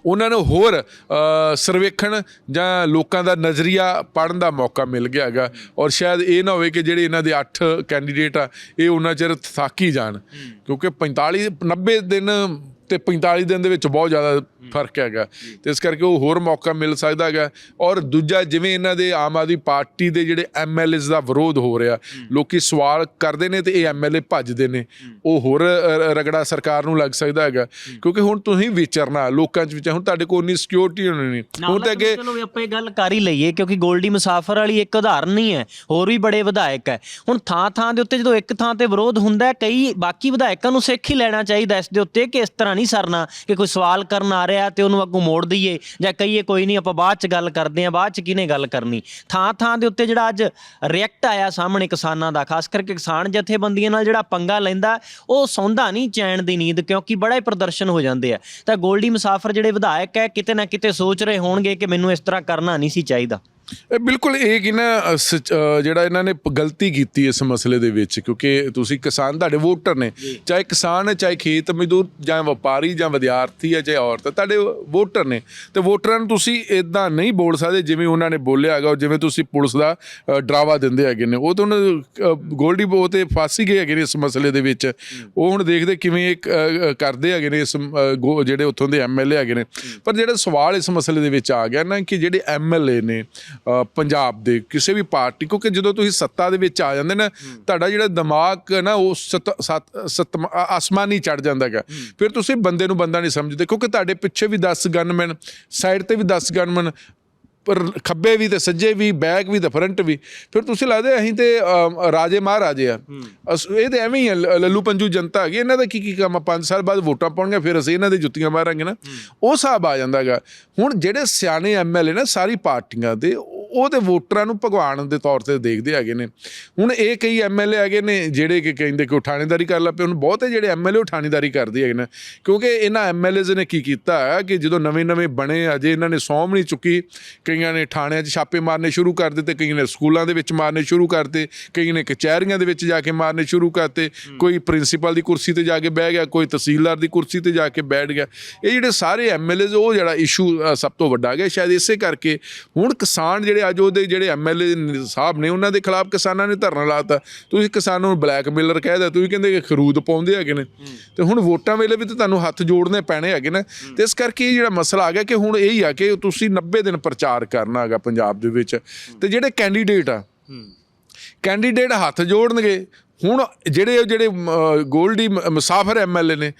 ਉਹਨਾਂ ਨੂੰ ਹੋਰ ਸਰਵੇਖਣ ਜਾਂ ਲੋਕਾਂ ਦਾ ਨਜ਼ਰੀਆ ਪੜਨ ਦਾ ਮੌਕਾ ਮਿਲ ਗਿਆ ਹੈਗਾ। ਔਰ ਸ਼ਾਇਦ ਇਹ ਨਾ ਹੋਵੇ ਕਿ ਜਿਹੜੇ ਇਹਨਾਂ ਦੇ 8 ਕੈਂਡੀਡੇਟ ਆ ਇਹ ਉਹਨਾਂ ਚਿਰ ਥਾਕੀ ਜਾਣ। ਕਿਉਂਕਿ 45 90 ਦਿਨ ਤੇ 45 ਦਿਨ ਦੇ ਵਿੱਚ ਬਹੁਤ ਜ਼ਿਆਦਾ ਫ਼ਰਕ ਹੈਗਾ। ਤੇ ਇਸ ਕਰਕੇ ਉਹ ਹੋਰ ਮੌਕਾ ਮਿਲ ਸਕਦਾ ਹੈਗਾ। ਔਰ ਦੂਜਾ ਜਿਵੇਂ ਇਹਨਾਂ ਦੇ ਆਮ ਆਦਮੀ ਪਾਰਟੀ ਦੇ ਜਿਹੜੇ ਐਮਐਲਏਸ ਦਾ ਵਿਰੋਧ ਹੋ ਰਿਹਾ ਲੋਕੀ ਸਵਾਲ ਕਰਦੇ ਨੇ ਤੇ ਇਹ ਐਮਐਲਏ ਭੱਜਦੇ ਨੇ। ਉਹ ਹੋਰ ਰਗੜਾ ਸਰਕਾਰ ਨੂੰ ਲੱਗ ਸਕਦਾ ਹੈਗਾ। ਕਿਉਂਕਿ ਹੁਣ ਤੁਸੀਂ ਵਿਚਰਨਾ ਲੋਕਾਂ ਚ ਵਿੱਚ ਹੁਣ ਤੁਹਾਡੇ ਕੋਲ ਉਨੀ ਸਿਕਿਉਰਿਟੀ ਹੋਣੀ ਨਹੀਂ। ਹੁਣ ਤੇ ਅੱਗੇ ਚਲੋ ਵੀ ਆਪਾਂ ਇਹ ਗੱਲ ਕਰ ਹੀ ਲਈਏ ਕਿਉਂਕਿ ਗੋਲਡੀ ਮੁਸਾਫਰ ਵਾਲੀ ਇੱਕ ਉਦਾਹਰਨ ਨਹੀਂ ਹੈ ਹੋਰ ਵੀ ਬੜੇ ਵਿਧਾਇਕ ਹੈ। ਹੁਣ ਥਾਂ ਥਾਂ ਦੇ ਉੱਤੇ ਜਦੋਂ ਇੱਕ ਥਾਂ ਤੇ ਵਿਰੋਧ ਹੁੰਦਾ ਹੈ, ਕਈ ਬਾਕੀ ਵਿਧਾਇਕਾਂ ਨੂੰ ਸਿੱਖ ਹੀ ਲੈਣਾ ਚਾਹੀਦਾ ਇਸ ਦੇ ਉੱਤੇ ਕਿ ਇਸ ਤਰ੍ਹਾਂ ਨਹੀਂ ਸਰਨਾ ਕਿ ਕੋਈ ਸਵਾਲ ਕਰਨ ਆ ਰਿਹਾ ਤੇ ਉਹਨੂੰ ਅੱਗੋਂ ਮੋੜ ਦਈਏ ਜਾਂ ਕਹੀਏ ਕੋਈ ਨਹੀਂ ਆਪਾਂ ਬਾਅਦ ਚ ਗੱਲ ਕਰਦੇ ਆਂ ਬਾਅਦ ਚ ਕਿਹਨੇ ਗੱਲ ਕਰਨੀ? ਥਾਂ ਥਾਂ ਦੇ ਉੱਤੇ ਜਿਹੜਾ ਅੱਜ ਰਿਐਕਟ ਆਇਆ ਸਾਹਮਣੇ ਕਿਸਾਨਾਂ ਦਾ, ਖਾਸ ਕਰਕੇ ਕਿਸਾਨ ਜਥੇਬੰਦੀਆਂ ਨਾਲ ਜਿਹੜਾ ਪੰਗਾ ਲੈਂਦਾ, ਉਹ ਸੌਂਦਾ ਨਹੀਂ ਚੈਨ ਦੀ ਨੀਂਦ ਕਿਉਂਕਿ ਬੜਾ ਹੀ ਪ੍ਰਦਰਸ਼ਨ ਹੋ ਜਾਂਦੇ ਆ। ਤਾਂ ਗੋਲਡੀ ਮੁਸਾਫਰ ਜਿਹੜੇ ਵਿਧਾਇਕ ਹੈ, ਕਿਤੇ ਨਾ ਕਿਤੇ ਸੋਚ ਰਹੇ ਹੋਣਗੇ ਕਿ ਮੈਨੂੰ ਇਸ ਤਰ੍ਹਾਂ ਕਰਨਾ ਨਹੀਂ ਸੀ ਚਾਹੀਦਾ। ਇਹ ਬਿਲਕੁਲ ਇਹ ਕਿ ਨਾ ਸੱਚ- ਅ, ਜਿਹੜਾ ਇਹਨਾਂ ਨੇ ਪ- ਗਲਤੀ ਕੀਤੀ ਇਸ ਮਸਲੇ ਦੇ ਵਿੱਚ ਕਿਉਂਕਿ ਤੁਸੀਂ ਕਿਸਾਨ ਤੁਹਾਡੇ ਵੋਟਰ ਨੇ ਚਾਹੇ ਕਿਸਾਨ ਹੈ ਚਾਹੇ ਖੇਤ ਮਜ਼ਦੂਰ ਜਾਂ ਵਪਾਰੀ ਜਾਂ ਵਿਦਿਆਰਥੀ ਹੈ ਚਾਹੇ ਔਰਤ ਹੈ, ਤੁਹਾਡੇ ਵੋਟਰ ਨੇ। ਤੇ ਵੋਟਰਾਂ ਨੂੰ ਤੁਸੀਂ ਇਦਾਂ ਨਹੀਂ ਬੋਲ ਸਕਦੇ ਜਿਵੇਂ ਉਹਨਾਂ ਨੇ ਬੋਲਿਆ ਹੈਗਾ ਉਹ ਜਿਵੇਂ ਤੁਸੀਂ ਪੁਲਿਸ ਦਾ ਅ, ਡਰਾਵਾ ਦਿੰਦੇ ਹੈਗੇ ਨੇ। ਉਹ ਤਾਂ ਅ, ਗੋਲਡੀ ਬੋ ਤੇ ਫਸ ਗਏ ਹੈਗੇ ਨੇ ਇਸ ਮਸਲੇ ਦੇ ਵਿੱਚ। ਉਹ ਹੁਣ ਦੇਖਦੇ ਕਿਵੇਂ ਇੱਕ, ਅ, ਅ, ਕਰਦੇ ਹੈਗੇ ਨੇ ਇਸ ਅ, ਗੋ- ਜਿਹੜੇ ਉੱਥੋਂ ਦੇ ਐਮਐਲਏ ਹੈਗੇ ਨੇ। ਪਰ ਜਿਹੜਾ ਸਵਾਲ ਇਸ ਮਸਲੇ ਦੇ ਵਿੱਚ ਆ ਗਿਆ ਨਾ ਕਿ ਜਿਹੜੇ ਐਮਐਲਏ ਨੇ ਪੰਜਾਬ ਦੇ ਕਿਸੇ ਵੀ ਪਾਰਟੀ ਕਿਉਂਕਿ ਜਦੋਂ ਤੁਸੀਂ ਸੱਤਾ ਦੇ ਵਿੱਚ ਆ ਜਾਂਦੇ ਨਾ ਤੁਹਾਡਾ ਜਿਹੜਾ ਦਿਮਾਗ ਨਾ ਉਹ ਸਤ ਆਸਮਾਨੀ ਚੜ ਜਾਂਦਾ ਹੈਗਾ। ਫਿਰ ਤੁਸੀਂ ਬੰਦੇ ਨੂੰ ਬੰਦਾ ਨਹੀਂ ਸਮਝਦੇ ਕਿਉਂਕਿ ਤੁਹਾਡੇ ਪਿੱਛੇ ਵੀ 10 ਗਨਮੈਨ ਸਾਈਡ ਤੇ ਵੀ 10 ਗਨਮੈਨ ਪਰ ਖੱਬੇ ਵੀ ਤੇ ਸੱਜੇ ਵੀ ਬੈਕ ਵੀ ਤੇ ਫਰੰਟ ਵੀ। ਫਿਰ ਤੁਸੀਂ ਲੱਗਦੇ ਅਸੀਂ ਤੇ ਰਾਜੇ ਮਹਾਰਾਜੇ ਆ। ਇਹ ਤੇ ਐਵੇਂ ਹੀ ਆ, ਲੱਲੂ ਪੰਜੂ ਜਨਤਾ ਹੈਗੀ। ਇਹਨਾਂ ਦਾ ਕੀ ਕੀ ਕੰਮ ਆ? 5 ਸਾਲ ਬਾਅਦ ਵੋਟਾਂ ਪਾਉਣਗੇ ਫਿਰ ਅਸੀਂ ਇਹਨਾਂ ਦੇ ਜੁੱਤੀਆਂ ਮਾਰਾਂਗੇ ਨਾ। ਉਹ ਹਿਸਾਬ ਆ ਜਾਂਦਾ ਹੈਗਾ ਹੁਣ ਜਿਹੜੇ ਸਿਆਣੇ ਐਮਐਲਏ ਨੇ ਸਾਰੀ ਪਾਰਟੀਆਂ ਦੇ ਉਹ ਤੇ ਵੋਟਰਾਂ ਨੂੰ ਭਗਵਾਨ ਦੇ ਤੌਰ ਤੇ ਦੇਖਦੇ ਹੈਗੇ ਨੇ। ਹੁਣ ਇਹ ਕਈ ਐਮਐਲਏ ਹੈਗੇ ਨੇ ਜਿਹੜੇ ਕਿ ਕਹਿੰਦੇ ਕਿ ਉਹ ਥਾਣੇਦਾਰੀ ਕਰ ਲਾ ਪਏ। ਹੁਣ ਬਹੁਤੇ ਜਿਹੜੇ ਐਮਐਲਏ ਉਹ ਥਾਣੇਦਾਰੀ ਕਰਦੇ ਹੈਗੇ ਨੇ। ਕਿਉਂਕਿ ਇਹਨਾਂ ਐਮਐਲਏਜ਼ ਨੇ ਕੀ ਕੀਤਾ ਕਿ ਜਦੋਂ ਨਵੇਂ-ਨਵੇਂ ਬਣੇ ਅਜੇ ਇਹਨਾਂ ਨੇ ਵੀ ਨਹੀਂ ਚੁੱਕੀ। ਕਈਆਂ ਨੇ ਥਾਣਿਆਂ 'ਚ ਛਾਪੇ ਮਾਰਨੇ ਸ਼ੁਰੂ ਕਰ ਦਿੱਤੇ ਕਈਆਂ ਨੇ ਸਕੂਲਾਂ ਦੇ ਵਿੱਚ ਮਾਰਨੇ ਸ਼ੁਰੂ ਕਰਤੇ ਕਈਆਂ ਨੇ ਕਚਹਿਰੀਆਂ ਦੇ ਵਿੱਚ ਜਾ ਕੇ ਮਾਰਨੇ ਸ਼ੁਰੂ ਕਰਤੇ ਕੋਈ ਪ੍ਰਿੰਸੀਪਲ ਦੀ ਕੁਰਸੀ ਤੇ ਜਾ ਕੇ ਬਹਿ ਗਿਆ ਕੋਈ ਤਹਿਸੀਲਦਾਰ ਦੀ ਕੁਰਸੀ ਤੇ ਜਾ ਕੇ ਬੈਠ ਗਿਆ। ਇਹ ਜਿਹੜੇ ਸਾਰੇ ਐਮਐਲਏਜ਼ ਉਹ ਜਿਹੜਾ ਇਸ਼ੂ ਸਭ ਤੋਂ ਵੱਡਾ ਗਿਆ ਸ਼ਾਇਦ ਇਸੇ ਕਰਕੇ ਹੁਣ ਕਿਸਾਨ ਜਿਹੜੇ ਅੱਜ ਉਹਦੇ ਜਿਹੜੇ ਐਮਐਲਏ ਸਾਹਿਬ ਨੇ ਉਹਨਾਂ ਦੇ ਖਿਲਾਫ ਕਿਸਾਨਾਂ ਨੇ ਧਰਨਾ ਲਾਤਾ। ਤੁਸੀਂ ਕਿਸਾਨਾਂ ਨੂੰ ਬਲੈਕਮੇਲਰ ਕਹਿਦਾ ਤੁਸੀਂ ਕਹਿੰਦੇ ਕਿ ਖਰੂਦ ਪਾਉਂਦੇ ਹੈਗੇ ਨੇ। ਤੇ ਹੁਣ ਵੋਟਾਂ ਵੇਲੇ ਵੀ ਤਾਂ ਤੁਹਾਨੂੰ ਹੱਥ ਜੋੜਨੇ ਪੈਣੇ ਹੈਗੇ ਨੇ। ਤੇ ਇਸ ਕਰਕੇ ਇਹ ਜਿਹੜਾ ਮਸਲਾ ਆ ਗਿਆ ਕਿ ਹੁਣ ਇਹ ਹੀ ਆ ਕਿ ਤੁਸੀਂ 90 ਦਿਨ ਪ੍ਰਚਾਰ ਕਰਨਾ ਹੈਗਾ ਪੰਜਾਬ ਦੇ ਵਿੱਚ। ਤੇ ਜਿਹੜੇ ਕੈਂਡੀਡੇਟ ਆ ਕੈਂਡੀਡੇਟ ਹੱਥ ਜੋੜਨਗੇ ਹੁਣ ਜਿਹੜੇ ਜਿਹੜੇ ਗੋਲਡੀ ਮੁਸਾਫਰ ਐਮਐਲਏ ਨੇ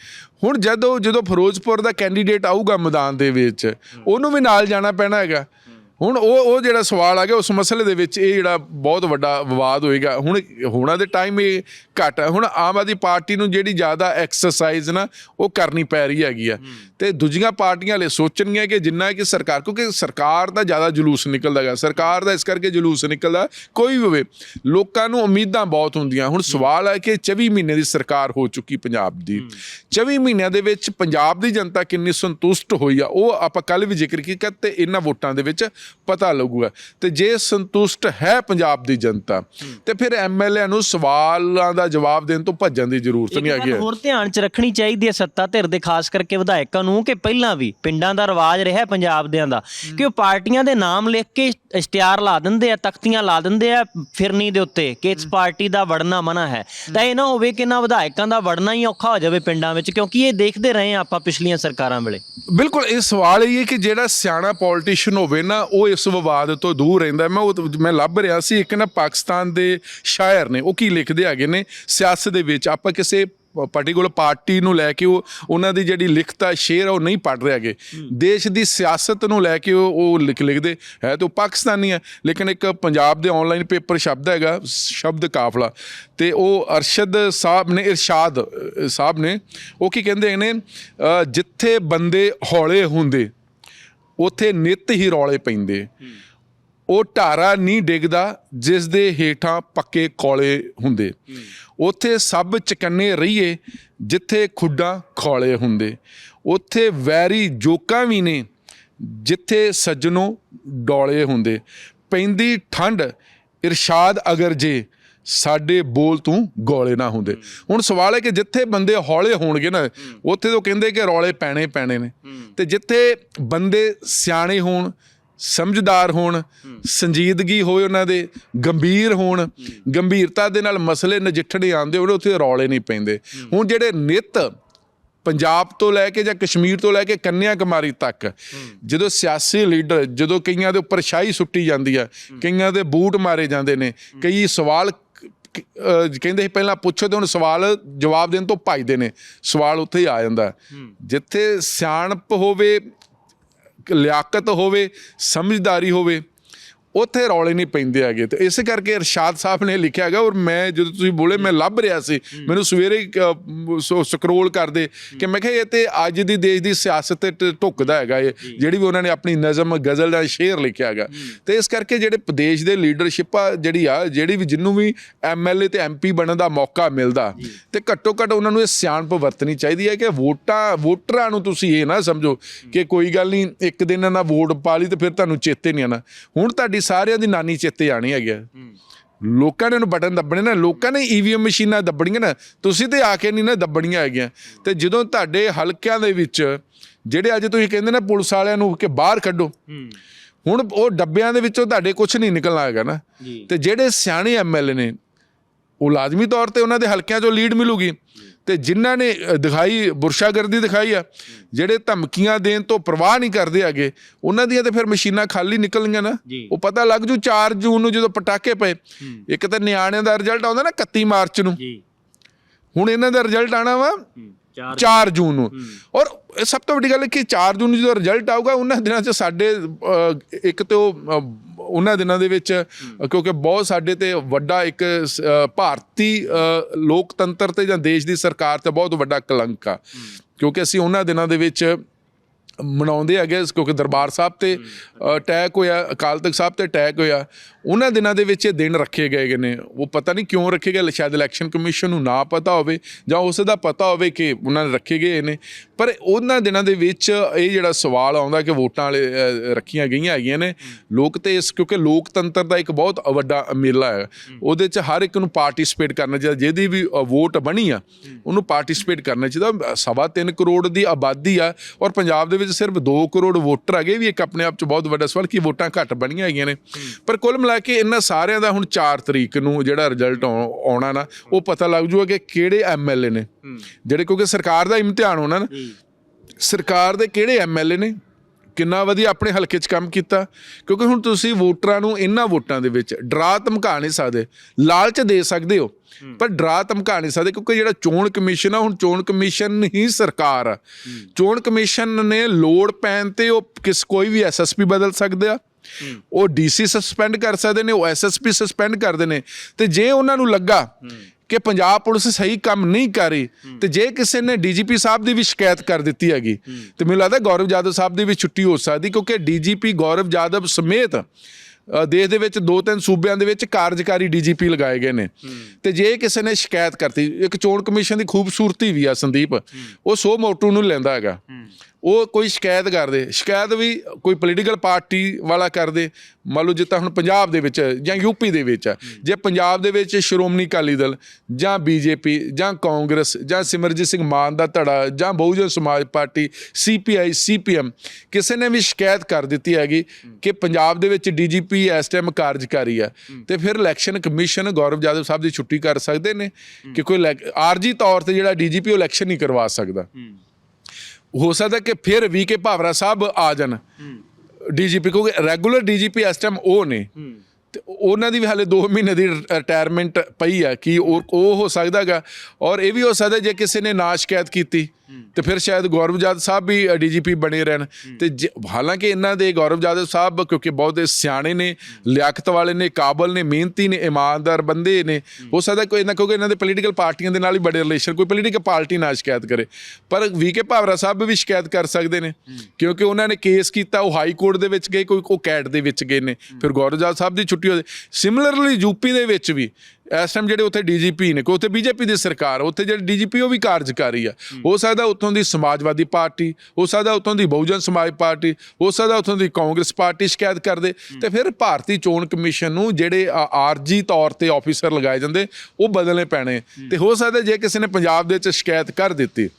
ਹੁਣ ਜਦੋਂ ਜਦੋਂ ਫਿਰੋਜ਼ਪੁਰ ਦਾ ਕੈਂਡੀਡੇਟ ਆਊਗਾ ਮੈਦਾਨ ਦੇ ਵਿੱਚ ਉਹਨੂੰ ਵੀ ਨਾਲ ਜਾਣਾ ਪੈਣਾ ਹੈਗਾ। ਹੁਣ ਉਹ ਉਹ ਜਿਹੜਾ ਸਵਾਲ ਆ ਗਿਆ ਉਸ ਮਸਲੇ ਦੇ ਵਿੱਚ ਇਹ ਜਿਹੜਾ ਬਹੁਤ ਵੱਡਾ ਵਿਵਾਦ ਹੋਏਗਾ। ਹੁਣ ਹੋਣਾ ਦੇ ਟਾਈਮ ਇਹ ਘੱਟ ਹੈ ਹੁਣ ਆਮ ਆਦਮੀ ਪਾਰਟੀ ਨੂੰ ਜਿਹੜੀ ਜ਼ਿਆਦਾ ਐਕਸਰਸਾਈਜ਼ ਨਾ ਉਹ ਕਰਨੀ ਪੈ ਰਹੀ ਹੈਗੀ ਆ। ਤੇ ਦੂਜੀਆਂ ਪਾਰਟੀਆਂ ਲਈ ਸੋਚਣਗੀਆਂ ਕਿ ਜਿੰਨਾ ਕਿ ਸਰਕਾਰ ਕਿਉਂਕਿ ਸਰਕਾਰ ਦਾ ਜ਼ਿਆਦਾ ਜਲੂਸ ਨਿਕਲਦਾ ਹੈਗਾ। ਸਰਕਾਰ ਦਾ ਇਸ ਕਰਕੇ ਜਲੂਸ ਨਿਕਲਦਾ ਕੋਈ ਵੀ ਹੋਵੇ ਲੋਕਾਂ ਨੂੰ ਉਮੀਦਾਂ ਬਹੁਤ ਹੁੰਦੀਆਂ। ਹੁਣ ਸਵਾਲ ਹੈ ਕਿ 24 ਮਹੀਨੇ ਦੀ ਸਰਕਾਰ ਹੋ ਚੁੱਕੀ ਪੰਜਾਬ ਦੀ। 24 ਮਹੀਨਿਆਂ ਦੇ ਵਿੱਚ ਪੰਜਾਬ ਦੀ ਜਨਤਾ ਕਿੰਨੀ ਸੰਤੁਸ਼ਟ ਹੋਈ ਆ ਉਹ ਆਪਾਂ ਕੱਲ ਵੀ ਜ਼ਿਕਰ ਕੀਤਾ ਤੇ ਇਹਨਾਂ ਵੋਟਾਂ ਦੇ ਵਿੱਚ ਪਤਾ ਲੱਗੂਗਾ। ਤੇ ਜੇ ਸੰਤੁਸ਼ਟ ਹੈ ਪੰਜਾਬ ਦੀ ਜਨਤਾ ਤੇ ਫਿਰ ਐਮਐਲਏ ਨੂੰ ਸਵਾਲਾਂ ਦਾ ਜਵਾਬ ਦੇਣ ਤੋਂ ਭੱਜਣ ਦੀ ਜ਼ਰੂਰਤ ਨਹੀਂ ਹੈਗੀ ਹੋਰ ਧਿਆਨ 'ਚ ਰੱਖਣੀ ਚਾਹੀਦੀ ਹੈ ਸੱਤਾ ਧਿਰ ਦੇ ਖਾਸ ਕਰਕੇ ਵਿਧਾਇਕਾਂ ਨੂੰ ਕਿ ਪਹਿਲਾਂ ਵੀ ਪਿੰਡਾਂ ਦਾ ਰਿਵਾਜ ਰਿਹਾ ਪੰਜਾਬ ਦਿਆਂ ਦਾ ਕਿ ਉਹ ਪਾਰਟੀਆਂ ਦੇ ਨਾਮ ਲਿਖ ਕੇ ਇਸ਼ਤਿਹਾਰ ਲਾ ਦਿੰਦੇ ਆ ਤਖਤੀਆਂ ਲਾ ਦਿੰਦੇ ਆ ਫਿਰਨੀ ਦੇ ਉੱਤੇ ਕਿ ਇਸ ਪਾਰਟੀ ਦਾ ਵੜਨਾ ਮਨਾ ਹੈ। ਤਾਂ ਇਹ ਨਾ ਹੋਵੇ ਕਿ ਨਾ ਵਿਧਾਇਕਾਂ ਦਾ ਵੜਨਾ ਹੀ ਔਖਾ ਹੋ ਜਾਵੇ ਪਿੰਡਾਂ ਵਿੱਚ ਕਿਉਂਕਿ ਇਹ ਦੇਖਦੇ ਰਹੇ ਆ ਆਪਾਂ ਪਿਛਲੀਆਂ ਸਰਕਾਰਾਂ ਵੇਲੇ। ਬਿਲਕੁਲ ਇਹ ਸਵਾਲ ਇਹ ਹੈ ਕਿ ਜਿਹੜਾ ਸਿਆਣਾ ਪੋਲੀਟੀਸ਼ੀਅਨ ਹੋਵੇ ਨਾ ਉਹ ਇਸ ਵਿਵਾਦ ਤੋਂ ਦੂਰ ਰਹਿੰਦਾ ਮੈਂ ਉਹ ਮੈਂ ਲੱਭ ਰਿਹਾ ਸੀ ਇੱਕ ਨਾ ਪਾਕਿਸਤਾਨ ਦੇ ਸ਼ਾਇਰ ਨੇ। ਉਹ ਕੀ ਲਿਖਦੇ ਹੈਗੇ ਨੇ? ਸਿਆਸਤ ਦੇ ਵਿੱਚ ਆਪਾਂ ਕਿਸੇ ਪਾਰਟਿਕੂਲਰ ਪਾਰਟੀ ਨੂੰ ਲੈ ਕੇ ਉਹ ਉਹਨਾਂ ਦੀ ਜਿਹੜੀ ਲਿਖਤ ਸ਼ੇਰ ਉਹ ਨਹੀਂ ਪੜ ਰਹੇ ਹੈਗੇ। ਦੇਸ਼ ਦੀ ਸਿਆਸਤ ਨੂੰ ਲੈ ਕੇ ਉਹ ਉਹ ਲਿਖ ਲਿਖਦੇ। ਹੈ ਤੇ ਉਹ ਪਾਕਿਸਤਾਨੀ ਹੈ ਲੇਕਿਨ ਇੱਕ ਪੰਜਾਬ ਦੇ ਆਨਲਾਈਨ ਪੇਪਰ ਸ਼ਬਦ ਹੈਗਾ ਸ਼ਬਦ ਕਾਫਲਾ। ਤੇ ਉਹ ਅਰਸ਼ਦ ਸਾਹਿਬ ਨੇ ਇਰਸ਼ਾਦ ਸਾਹਿਬ ਨੇ ਉਹ ਕੀ ਕਹਿੰਦੇ ਨੇ? ਜਿੱਥੇ ਬੰਦੇ ਹੌਲੇ ਹੁੰਦੇ ਉੱਥੇ ਨਿਤ ਹੀ ਰੌਲੇ ਪੈਂਦੇ। ਉਹ ਢਾਰਾ ਨਹੀਂ ਡਿੱਗਦਾ ਜਿਸ ਦੇ ਹੇਠਾਂ ਪੱਕੇ ਕੋਲੇ ਹੁੰਦੇ। ਉੱਥੇ ਸਭ ਚਕੰਨੇ ਰਹੀਏ ਜਿੱਥੇ ਖੁੱਡਾਂ ਖੋਲੇ ਹੁੰਦੇ। ਉੱਥੇ ਵੈਰੀ ਜੋਕਾਂ ਵੀ ਨੇ ਜਿੱਥੇ ਸੱਜਣੋ ਡੋਲੇ ਹੁੰਦੇ। ਪੈਂਦੀ ਠੰਡ ਇਰਸ਼ਾਦ ਅਗਰ ਜੇ ਸਾਡੇ ਬੋਲ ਤੂੰ ਗੋਲੇ ਨਾ ਹੁੰਦੇ। ਹੁਣ ਸਵਾਲ ਹੈ ਕਿ ਜਿੱਥੇ ਬੰਦੇ ਹੌਲੇ ਹੋਣਗੇ ਨਾ ਉੱਥੇ ਤੋਂ ਕਹਿੰਦੇ ਕਿ ਰੌਲੇ ਪੈਣੇ ਪੈਣੇ ਨੇ। ਤੇ ਜਿੱਥੇ ਬੰਦੇ ਸਿਆਣੇ ਹੋਣ ਸਮਝਦਾਰ ਹੋਣ ਸੰਜੀਦਗੀ ਹੋਵੇ ਉਹਨਾਂ ਦੇ ਗੰਭੀਰ ਹੋਣ ਗੰਭੀਰਤਾ ਦੇ ਨਾਲ ਮਸਲੇ ਨਜਿੱਠਣੇ ਆਉਂਦੇ ਹੋਣ ਉੱਥੇ ਰੌਲੇ ਨਹੀਂ ਪੈਂਦੇ। ਹੁਣ ਜਿਹੜੇ ਨਿਤ ਪੰਜਾਬ ਤੋਂ ਲੈ ਕੇ ਜਾਂ ਕਸ਼ਮੀਰ ਤੋਂ ਲੈ ਕੇ ਕੰਨਿਆ ਕੁਮਾਰੀ ਤੱਕ, ਜਦੋਂ ਸਿਆਸੀ ਲੀਡਰ, ਜਦੋਂ ਕਈਆਂ ਦੇ ਉੱਪਰ ਸ਼ਾਹੀ ਸੁੱਟੀ ਜਾਂਦੀ ਆ, ਕਈਆਂ ਦੇ ਬੂਟ ਮਾਰੇ ਜਾਂਦੇ ਨੇ, ਕਈ ਸਵਾਲ ਕਹਿੰਦੇ ਸੀ ਪਹਿਲਾਂ ਪੁੱਛੋ ਤੇ ਹੁਣ ਸਵਾਲ ਜਵਾਬ ਦੇਣ ਤੋਂ ਭੱਜਦੇ ਨੇ, ਸਵਾਲ ਉੱਥੇ ਹੀ ਆ ਜਾਂਦਾ। ਜਿੱਥੇ ਸਿਆਣਪ ਹੋਵੇ, ਲਿਆਕਤ ਹੋਵੇ, ਸਮਝਦਾਰੀ ਹੋਵੇ ਉੱਥੇ ਰੌਲੇ ਨਹੀਂ ਪੈਂਦੇ ਹੈਗੇ। ਤੇ ਇਸੇ ਕਰਕੇ ਇਰਸ਼ਾਦ ਸਾਹਿਬ ਨੇ ਲਿਖਿਆ ਹੈਗਾ ਔਰ ਮੈਂ ਜਦੋਂ ਤੁਸੀਂ ਬੋਲੇ ਮੈਂ ਲੱਭ ਰਿਹਾ ਸੀ। ਮੈਨੂੰ ਸਵੇਰੇ ਸਕਰੋਲ ਕਰਦੇ ਕਿ ਮੈਂ ਕਿਹਾ ਇਹ ਤੇ ਅੱਜ ਦੀ ਦੇਸ਼ ਦੀ ਸਿਆਸਤ ਤੇ ਢੁੱਕਦਾ ਹੈਗਾ ਇਹ। ਜਿਹੜੀ ਵੀ ਉਹਨਾਂ ਨੇ ਆਪਣੀ ਨਜ਼ਮ ਗਜ਼ਲ ਦਾ ਸ਼ੇਰ ਲਿਖਿਆ ਹੈਗਾ। ਤੇ ਇਸ ਕਰਕੇ ਜਿਹੜੇ ਪ੍ਰਦੇਸ਼ ਦੇ ਲੀਡਰਸ਼ਿਪ ਆ ਜਿਹੜੀ ਆ ਜਿਹੜੀ ਵੀ ਜਿੰਨੂੰ ਵੀ ਐਮਐਲਏ ਤੇ ਐਮਪੀ ਬਣਨ ਦਾ ਮੌਕਾ ਮਿਲਦਾ ਤੇ ਘੱਟੋ ਘੱਟ ਉਹਨਾਂ ਨੂੰ ਇਹ ਸਿਆਣਪ ਵਰਤਣੀ ਚਾਹੀਦੀ ਹੈ ਕਿ ਵੋਟਾਂ ਵੋਟਰਾਂ ਨੂੰ ਤੁਸੀਂ ਇਹ ਨਾ ਸਮਝੋ ਕਿ ਕੋਈ ਗੱਲ ਨਹੀਂ ਇੱਕ ਦਿਨ ਨਾ ਵੋਟ ਪਾ ਲਈ ਤੇ ਫਿਰ ਤੁਹਾਨੂੰ ਚੇਤੇ ਨਹੀਂ ਆਣਾ ਹੁਣ ਤੁਹਾਡੀ ਸਾਡੀ ਸਾਰਿਆਂ ਦੀ ਨਾਨੀ ਚੇਤੇ ਆਣੀ ਹੈਗੀ ਆ। ਲੋਕਾਂ ਨੇ ਉਹਨੂੰ ਬਟਨ ਦੱਬਣੇ ਨਾ ਲੋਕਾਂ ਨੇ ਈਵੀਐਮ ਮਸ਼ੀਨਾਂ ਦੱਬਣੀਆਂ ਨਾ ਤੁਸੀਂ ਤੇ ਆ ਕੇ ਨਹੀਂ ਨਾ ਦੱਬਣੀਆਂ ਹੈਗੀਆਂ ਤੇ ਜਦੋਂ ਤੁਹਾਡੇ ਹਲਕਿਆਂ ਦੇ ਵਿੱਚ ਜਿਹੜੇ ਅੱਜ ਤੁਸੀਂ ਕਹਿੰਦੇ ਨਾ ਪੁਲਿਸ ਵਾਲਿਆਂ ਨੂੰ ਕਿ ਬਾਹਰ ਕੱਢੋ ਹੁਣ ਉਹ ਡੱਬਿਆਂ ਦੇ ਵਿੱਚੋਂ ਤੁਹਾਡੇ ਕੁਝ ਨਹੀਂ ਨਿਕਲਣਾ ਹੈਗਾ ਨਾ ਜੀ। ਤੇ ਜਿਹੜੇ ਸਿਆਣੇ ਐਮਐਲਏ ਨੇ ਉਹ ਲਾਜ਼ਮੀ ਤੌਰ ਤੇ ਉਹਨਾਂ ਦੇ ਹਲਕਿਆਂ ਚੋਂ ਲੀਡ ਮਿਲੂਗੀ ਤੇ ਜਿਨ੍ਹਾਂ ਨੇ ਦਿਖਾਈ ਬੁਰਸ਼ਾਗਰਦੀ ਦਿਖਾਈ ਆ ਜਿਹੜੇ ਧਮਕੀਆਂ ਦੇਣ ਤੋਂ ਪਰਵਾਹ ਨਹੀਂ ਕਰਦੇ ਹੈਗੇ ਉਹਨਾਂ ਦੀਆਂ ਤੇ ਫਿਰ ਮਸ਼ੀਨਾਂ ਖਾਲੀ ਨਿਕਲਣਗੀਆਂ ਨਾ। ਉਹ ਪਤਾ ਲੱਗ ਜੂ 4 ਜੂਨ ਨੂੰ ਜਦੋਂ ਪਟਾਕੇ ਪਏ ਇੱਕ ਤਾਂ ਨਿਆਣਿਆਂ ਦਾ ਰਿਜ਼ਲਟ ਆਉਂਦਾ ਨਾ 31 ਮਾਰਚ ਨੂੰ। ਹੁਣ ਇਹਨਾਂ ਦਾ ਰਿਜ਼ਲਟ ਆਣਾ ਵਾ 4 ਜੂਨ। ਨੂੰ। ਔਰ ਸਭ ਤੋਂ ਵੱਡੀ ਗੱਲ ਕਿ 4 ਜੂਨ ਨੂੰ ਜਦੋਂ ਰਿਜ਼ਲਟ ਆਊਗਾ ਉਹਨਾਂ ਦਿਨਾਂ 'ਚ ਸਾਡੇ ਇੱਕ ਤੇ ਉਹ ਉਹਨਾਂ ਦਿਨਾਂ ਦੇ ਵਿੱਚ ਕਿਉਂਕਿ ਬਹੁਤ ਸਾਡੇ ਤੇ ਵੱਡਾ ਇੱਕ ਭਾਰਤੀ ਲੋਕਤੰਤਰ ਤੇ ਜਾਂ ਦੇਸ਼ ਦੀ ਸਰਕਾਰ ਤੇ ਬਹੁਤ ਵੱਡਾ ਕਲੰਕ ਆ। ਕਿਉਂਕਿ ਅਸੀਂ ਉਹਨਾਂ ਦਿਨਾਂ ਦੇ ਵਿੱਚ ਮਨਾਉਂਦੇ ਹੈਗੇ ਕਿਉਂਕਿ ਦਰਬਾਰ ਸਾਹਿਬ ਤੇ ਅਟੈਕ ਹੋਇਆ ਅਕਾਲ ਤਖਤ ਸਾਹਿਬ ਤੇ ਅਟੈਕ ਹੋਇਆ। ਉਹਨਾਂ ਦਿਨਾਂ ਦੇ ਵਿੱਚ ਇਹ ਦਿਨ ਰੱਖੇ ਗਏ ਗਏ ਨੇ। ਉਹ ਪਤਾ ਨਹੀਂ ਕਿਉਂ ਰੱਖੇ ਗਏ, ਸ਼ਾਇਦ ਇਲੈਕਸ਼ਨ ਕਮਿਸ਼ਨ ਨੂੰ ਨਾ ਪਤਾ ਹੋਵੇ ਜਾਂ ਉਸ ਦਾ ਪਤਾ ਹੋਵੇ ਕਿ ਉਹਨਾਂ ਨੇ ਰੱਖੇ ਗਏ ਨੇ। ਪਰ ਉਹਨਾਂ ਦਿਨਾਂ ਦੇ ਵਿੱਚ ਇਹ ਜਿਹੜਾ ਸਵਾਲ ਆਉਂਦਾ ਕਿ ਵੋਟਾਂ ਵਾਲੇ ਰੱਖੀਆਂ ਗਈਆਂ ਹੈਗੀਆਂ ਨੇ। ਲੋਕ ਤੇ ਇਸ, ਕਿਉਂਕਿ ਲੋਕਤੰਤਰ ਦਾ ਇੱਕ ਬਹੁਤ ਵੱਡਾ ਮੇਲਾ ਹੈ। ਉਹਦੇ 'ਚ ਹਰ ਇੱਕ ਨੂੰ ਪਾਰਟਿਸਿਪੇਟ ਕਰਨਾ ਚਾਹੀਦਾ। ਜਿਹਦੀ ਵੀ ਵੋਟ ਬਣੀ ਆ, ਉਹਨੂੰ ਪਾਰਟਿਸਿਪੇਟ ਕਰਨਾ ਚਾਹੀਦਾ। ਸਵਾ ਤਿੰਨ ਕਰੋੜ ਦੀ ਆਬਾਦੀ ਆ ਔਰ ਪੰਜਾਬ ਦੇ ਵਿੱਚ ਸਿਰਫ 2 ਕਰੋੜ ਵੋਟਰ ਹੈਗੇ। ਵੀ ਇੱਕ ਆਪਣੇ ਆਪ 'ਚ ਬਹੁਤ ਵੱਡਾ ਸਵਾਲ ਕਿ ਵੋਟਾਂ ਘੱਟ ਬਣੀਆਂ ਹੈਗੀਆਂ ਨੇ। ਪਰ ਕੁੱਲ ਮਿਲਾ ਕੇ ਇਹਨਾਂ ਸਾਰਿਆਂ ਦਾ ਹੁਣ 4 ਤਰੀਕ ਨੂੰ ਜਿਹੜਾ ਰਿਜ਼ਲਟ ਆਉਣਾ ਨਾ ਉਹ ਪਤਾ ਲੱਗ ਜੂਗਾ ਕਿ ਕਿਹੜੇ ਐਮਐਲਏ ਨੇ। ਜਿਹੜੇ ਕਿਉਂਕਿ ਸਰਕਾਰ ਦਾ ਇਮਤਿਹਾਨ ਹੋਣਾ ਨਾ। ਸਰਕਾਰ ਦੇ ਕਿਹੜੇ ਐਮਐਲਏ ਨੇ? ਕਿੰਨਾ ਵਧੀਆ ਆਪਣੇ ਹਲਕੇ 'ਚ ਕੰਮ ਕੀਤਾ। ਕਿਉਂਕਿ ਹੁਣ ਤੁਸੀਂ ਵੋਟਰਾਂ ਨੂੰ ਇਹਨਾਂ ਵੋਟਾਂ ਦੇ ਵਿੱਚ ਡਰਾ ਧਮਕਾ ਨਹੀਂ ਸਕਦੇ। ਲਾਲਚ ਦੇ ਸਕਦੇ ਹੋ। ਪਰ ਡਰਾ ਧਮਕਾ ਨਹੀਂ ਸਕਦੇ ਕਿਉਂਕਿ ਜਿਹੜਾ ਚੋਣ ਕਮਿਸ਼ਨ ਆ ਹੁਣ ਚੋਣ ਕਮਿਸ਼ਨ ਹੀ ਸਰਕਾਰ ਆ। ਚੋਣ ਕਮਿਸ਼ਨ ਨੇ ਲੋੜ ਪੈਣ ਤੇ ਉਹ ਕਿਸ ਕੋਈ ਵੀ ਐਸਐਸਪੀ ਬਦਲ ਸਕਦੇ ਆ। ਉਹ ਡੀਸੀ ਸਸਪੈਂਡ ਕਰ ਸਕਦੇ ਨੇ ਉਹ ਐਸਐਸਪੀ ਸਸਪੈਂਡ ਕਰਦੇ ਨੇ। ਤੇ ਜੇ ਉਹਨਾਂ ਨੂੰ ਲੱਗਾ ਕਿ ਪੰਜਾਬ ਪੁਲਿਸ ਸਹੀ ਕੰਮ ਨਹੀਂ ਕਰ ਰਹੀ ਤੇ ਜੇ ਕਿਸੇ ਨੇ ਡੀਜੀਪੀ ਸਾਹਿਬ ਦੀ ਵੀ ਸ਼ਿਕਾਇਤ ਕਰ ਦਿੱਤੀ ਹੈਗੀ ਤੇ ਮੈਨੂੰ ਲੱਗਦਾ ਗੌਰਵ ਜਾਦਵ ਸਾਹਿਬ ਦੀ ਵੀ ਛੁੱਟੀ ਹੋ ਸਕਦੀ ਕਿਉਂਕਿ ਡੀਜੀਪੀ ਗੌਰਵ ਜਾਦਵ ਸਮੇਤ ਦੇਸ਼ ਦੇ ਵਿੱਚ ਦੋ ਤਿੰਨ ਸੂਬਿਆਂ ਦੇ ਵਿੱਚ ਕਾਰਜਕਾਰੀ ਡੀਜੀਪੀ ਲਗਾਏ ਗਏ ਨੇ। ਤੇ ਜੇ ਕਿਸੇ ਨੇ ਸ਼ਿਕਾਇਤ ਕਰਤੀ ਇੱਕ ਚੋਣ ਕਮਿਸ਼ਨ ਦੀ ਖੂਬਸੂਰਤੀ ਵੀ ਆ ਸੰਦੀਪ ਉਹ ਸੋ ਮੋਟੂ ਨੂੰ ਲੈਂਦਾ ਹੈਗਾ। ਉਹ ਕੋਈ ਸ਼ਿਕਾਇਤ ਕਰਦੇ ਸ਼ਿਕਾਇਤ ਵੀ ਕੋਈ ਪੋਲੀਟੀਕਲ ਪਾਰਟੀ ਵਾਲਾ ਕਰਦੇ ਮੰਨ ਲਓ ਜਿੱਦਾਂ ਹੁਣ ਪੰਜਾਬ ਦੇ ਵਿੱਚ ਜਾਂ ਯੂਪੀ ਦੇ ਵਿੱਚ। ਜੇ ਪੰਜਾਬ ਦੇ ਵਿੱਚ ਸ਼੍ਰੋਮਣੀ ਅਕਾਲੀ ਦਲ ਜਾਂ ਬੀਜੇਪੀ ਜਾਂ ਕਾਂਗਰਸ ਜਾਂ ਸਿਮਰਜੀਤ ਸਿੰਘ ਮਾਨ ਦਾ ਧੜਾ ਜਾਂ ਬਹੁਜਨ ਸਮਾਜ ਪਾਰਟੀ ਸੀਪੀਆਈ ਸੀਪੀਐਮ ਕਿਸੇ ਨੇ ਵੀ ਸ਼ਿਕਾਇਤ ਕਰ ਦਿੱਤੀ ਹੈਗੀ ਕਿ ਪੰਜਾਬ ਦੇ ਵਿੱਚ ਡੀਜੀਪੀ ਇਸ ਟਾਈਮ ਕਾਰਜਕਾਰੀ ਆ ਤੇ ਫਿਰ ਇਲੈਕਸ਼ਨ ਕਮਿਸ਼ਨ ਗੌਰਵ ਜਾਦਵ ਸਾਹਿਬ ਦੀ ਛੁੱਟੀ ਕਰ ਸਕਦੇ ਨੇ ਕਿ ਕੋਈ ਆਰਜੀ ਤੌਰ ਤੇ ਜਿਹੜਾ ਡੀਜੀਪੀ ਇਲੈਕਸ਼ਨ ਨਹੀਂ ਕਰਵਾ ਸਕਦਾ। ਹੋ ਸਕਦਾ ਕਿ ਫਿਰ ਵੀ ਕੇ ਭਾਵਰਾ ਸਾਹਿਬ ਆ ਜਾਣ। ਡੀਜੀਪੀ ਕਿਉਂਕਿ ਰੈਗੂਲਰ ਡੀਜੀਪੀ ਇਸ ਟਾਈਮ ਉਹ ਨੇ। ਤੇ ਉਹਨਾਂ ਦੀ ਵੀ ਹਾਲੇ 2 ਮਹੀਨੇ ਦੀ ਰਿਟਾਇਰਮੈਂਟ ਪਈ ਆ ਕਿ ਉਹ ਉਹ ਹੋ ਸਕਦਾਗਾ ਔਰ ਇਹ ਵੀ ਹੋ ਸਕਦਾ ਜੇ ਕਿਸੇ ਨੇ ਨਾ ਸ਼ਿਕਾਇਤ ਕੀਤੀ। ਤੇ ਫਿਰ ਸ਼ਾਇਦ ਗੌਰਵ ਜਾਦਵ ਸਾਹਿਬ ਵੀ ਡੀਜੀਪੀ ਬਣੇ ਰਹਿਣ। ਤੇ ਹਾਲਾਂਕਿ ਇਹਨਾਂ ਦੇ ਗੌਰਵ ਜਾਦਵ ਸਾਹਿਬ ਕਿਉਂਕਿ ਬਹੁਤ ਸਿਆਣੇ ਨੇ ਲਿਆਕਤ ਵਾਲੇ ਨੇ ਕਾਬਲ ਨੇ ਮਿਹਨਤੀ ਨੇ ਇਮਾਨਦਾਰ ਬੰਦੇ ਨੇ ਹੋ। ਸਕਦਾ ਕੋਈ ਨਾ ਕਿਉਂਕਿ ਇਹਨਾਂ ਦੇ ਪੋਲੀਟੀਕਲ ਪਾਰਟੀਆਂ ਦੇ ਨਾਲ ਹੀ ਬੜੇ ਰਿਲੇਸ਼ਨ ਕੋਈ ਪੋਲੀਟੀਕਲ ਪਾਰਟੀ ਨਾ ਸ਼ਿਕਾਇਤ ਕਰੇ। ਪਰ ਵੀਕੇ ਭਾਵਰਾ ਸਾਹਿਬ ਵੀ ਸ਼ਿਕਾਇਤ ਕਰ ਸਕਦੇ ਨੇ ਕਿਉਂਕਿ ਉਹਨਾਂ ਨੇ ਕੇਸ ਕੀਤਾ ਉਹ ਹਾਈ ਕੋਰਟ ਦੇ ਵਿੱਚ ਗਏ ਕੋਈ ਉਹ ਕੈਟ ਦੇ ਵਿੱਚ ਗਏ ਨੇ। ਫਿਰ ਗੌਰਵ ਜਾਦਵ ਸਾਹਿਬ ਦੀ ਛੁੱਟੀ ਹੋ ਸਿਮਿਲਰਲੀ ਯੂਪੀ ਦੇ ਵਿੱਚ ਵੀ ਇਸ ਟਾਈਮ ਜਿਹੜੇ ਉੱਥੇ ਡੀਜੀਪੀ ਨੇ ਕੋਈ ਉੱਥੇ ਬੀਜੇਪੀ ਦੀ ਸਰਕਾਰ ਉੱਥੇ ਜਿਹੜੇ ਡੀਜੀਪੀ ਉਹ ਵੀ ਕਾਰਜਕਾਰੀ ਆ। ਹੋ। ਸਕਦਾ ਉੱਥੋਂ ਦੀ ਸਮਾਜਵਾਦੀ ਪਾਰਟੀ ਹੋ ਸਕਦਾ ਉੱਥੋਂ ਦੀ ਬਹੁਜਨ ਸਮਾਜ ਪਾਰਟੀ ਹੋ ਸਕਦਾ ਉੱਥੋਂ ਦੀ ਕਾਂਗਰਸ ਪਾਰਟੀ ਸ਼ਿਕਾਇਤ ਕਰਦੇ। ਤੇ ਫਿਰ ਭਾਰਤੀ ਚੋਣ ਕਮਿਸ਼ਨ ਨੂੰ ਜਿਹੜੇ ਆ- ਆਰਜੀ ਤੌਰ ਤੇ ਆਫੀਸਰ ਲਗਾਏ ਜਾਂਦੇ ਉਹ ਬਦਲਣੇ ਪੈਣੇ। ਤੇ ਹੋ ਸਕਦਾ ਜੇ ਕਿਸੇ ਨੇ ਪੰਜਾਬ ਦੇ ਵਿੱਚ ਸ਼ਿਕਾਇਤ ਕਰ ਦਿੱਤੀ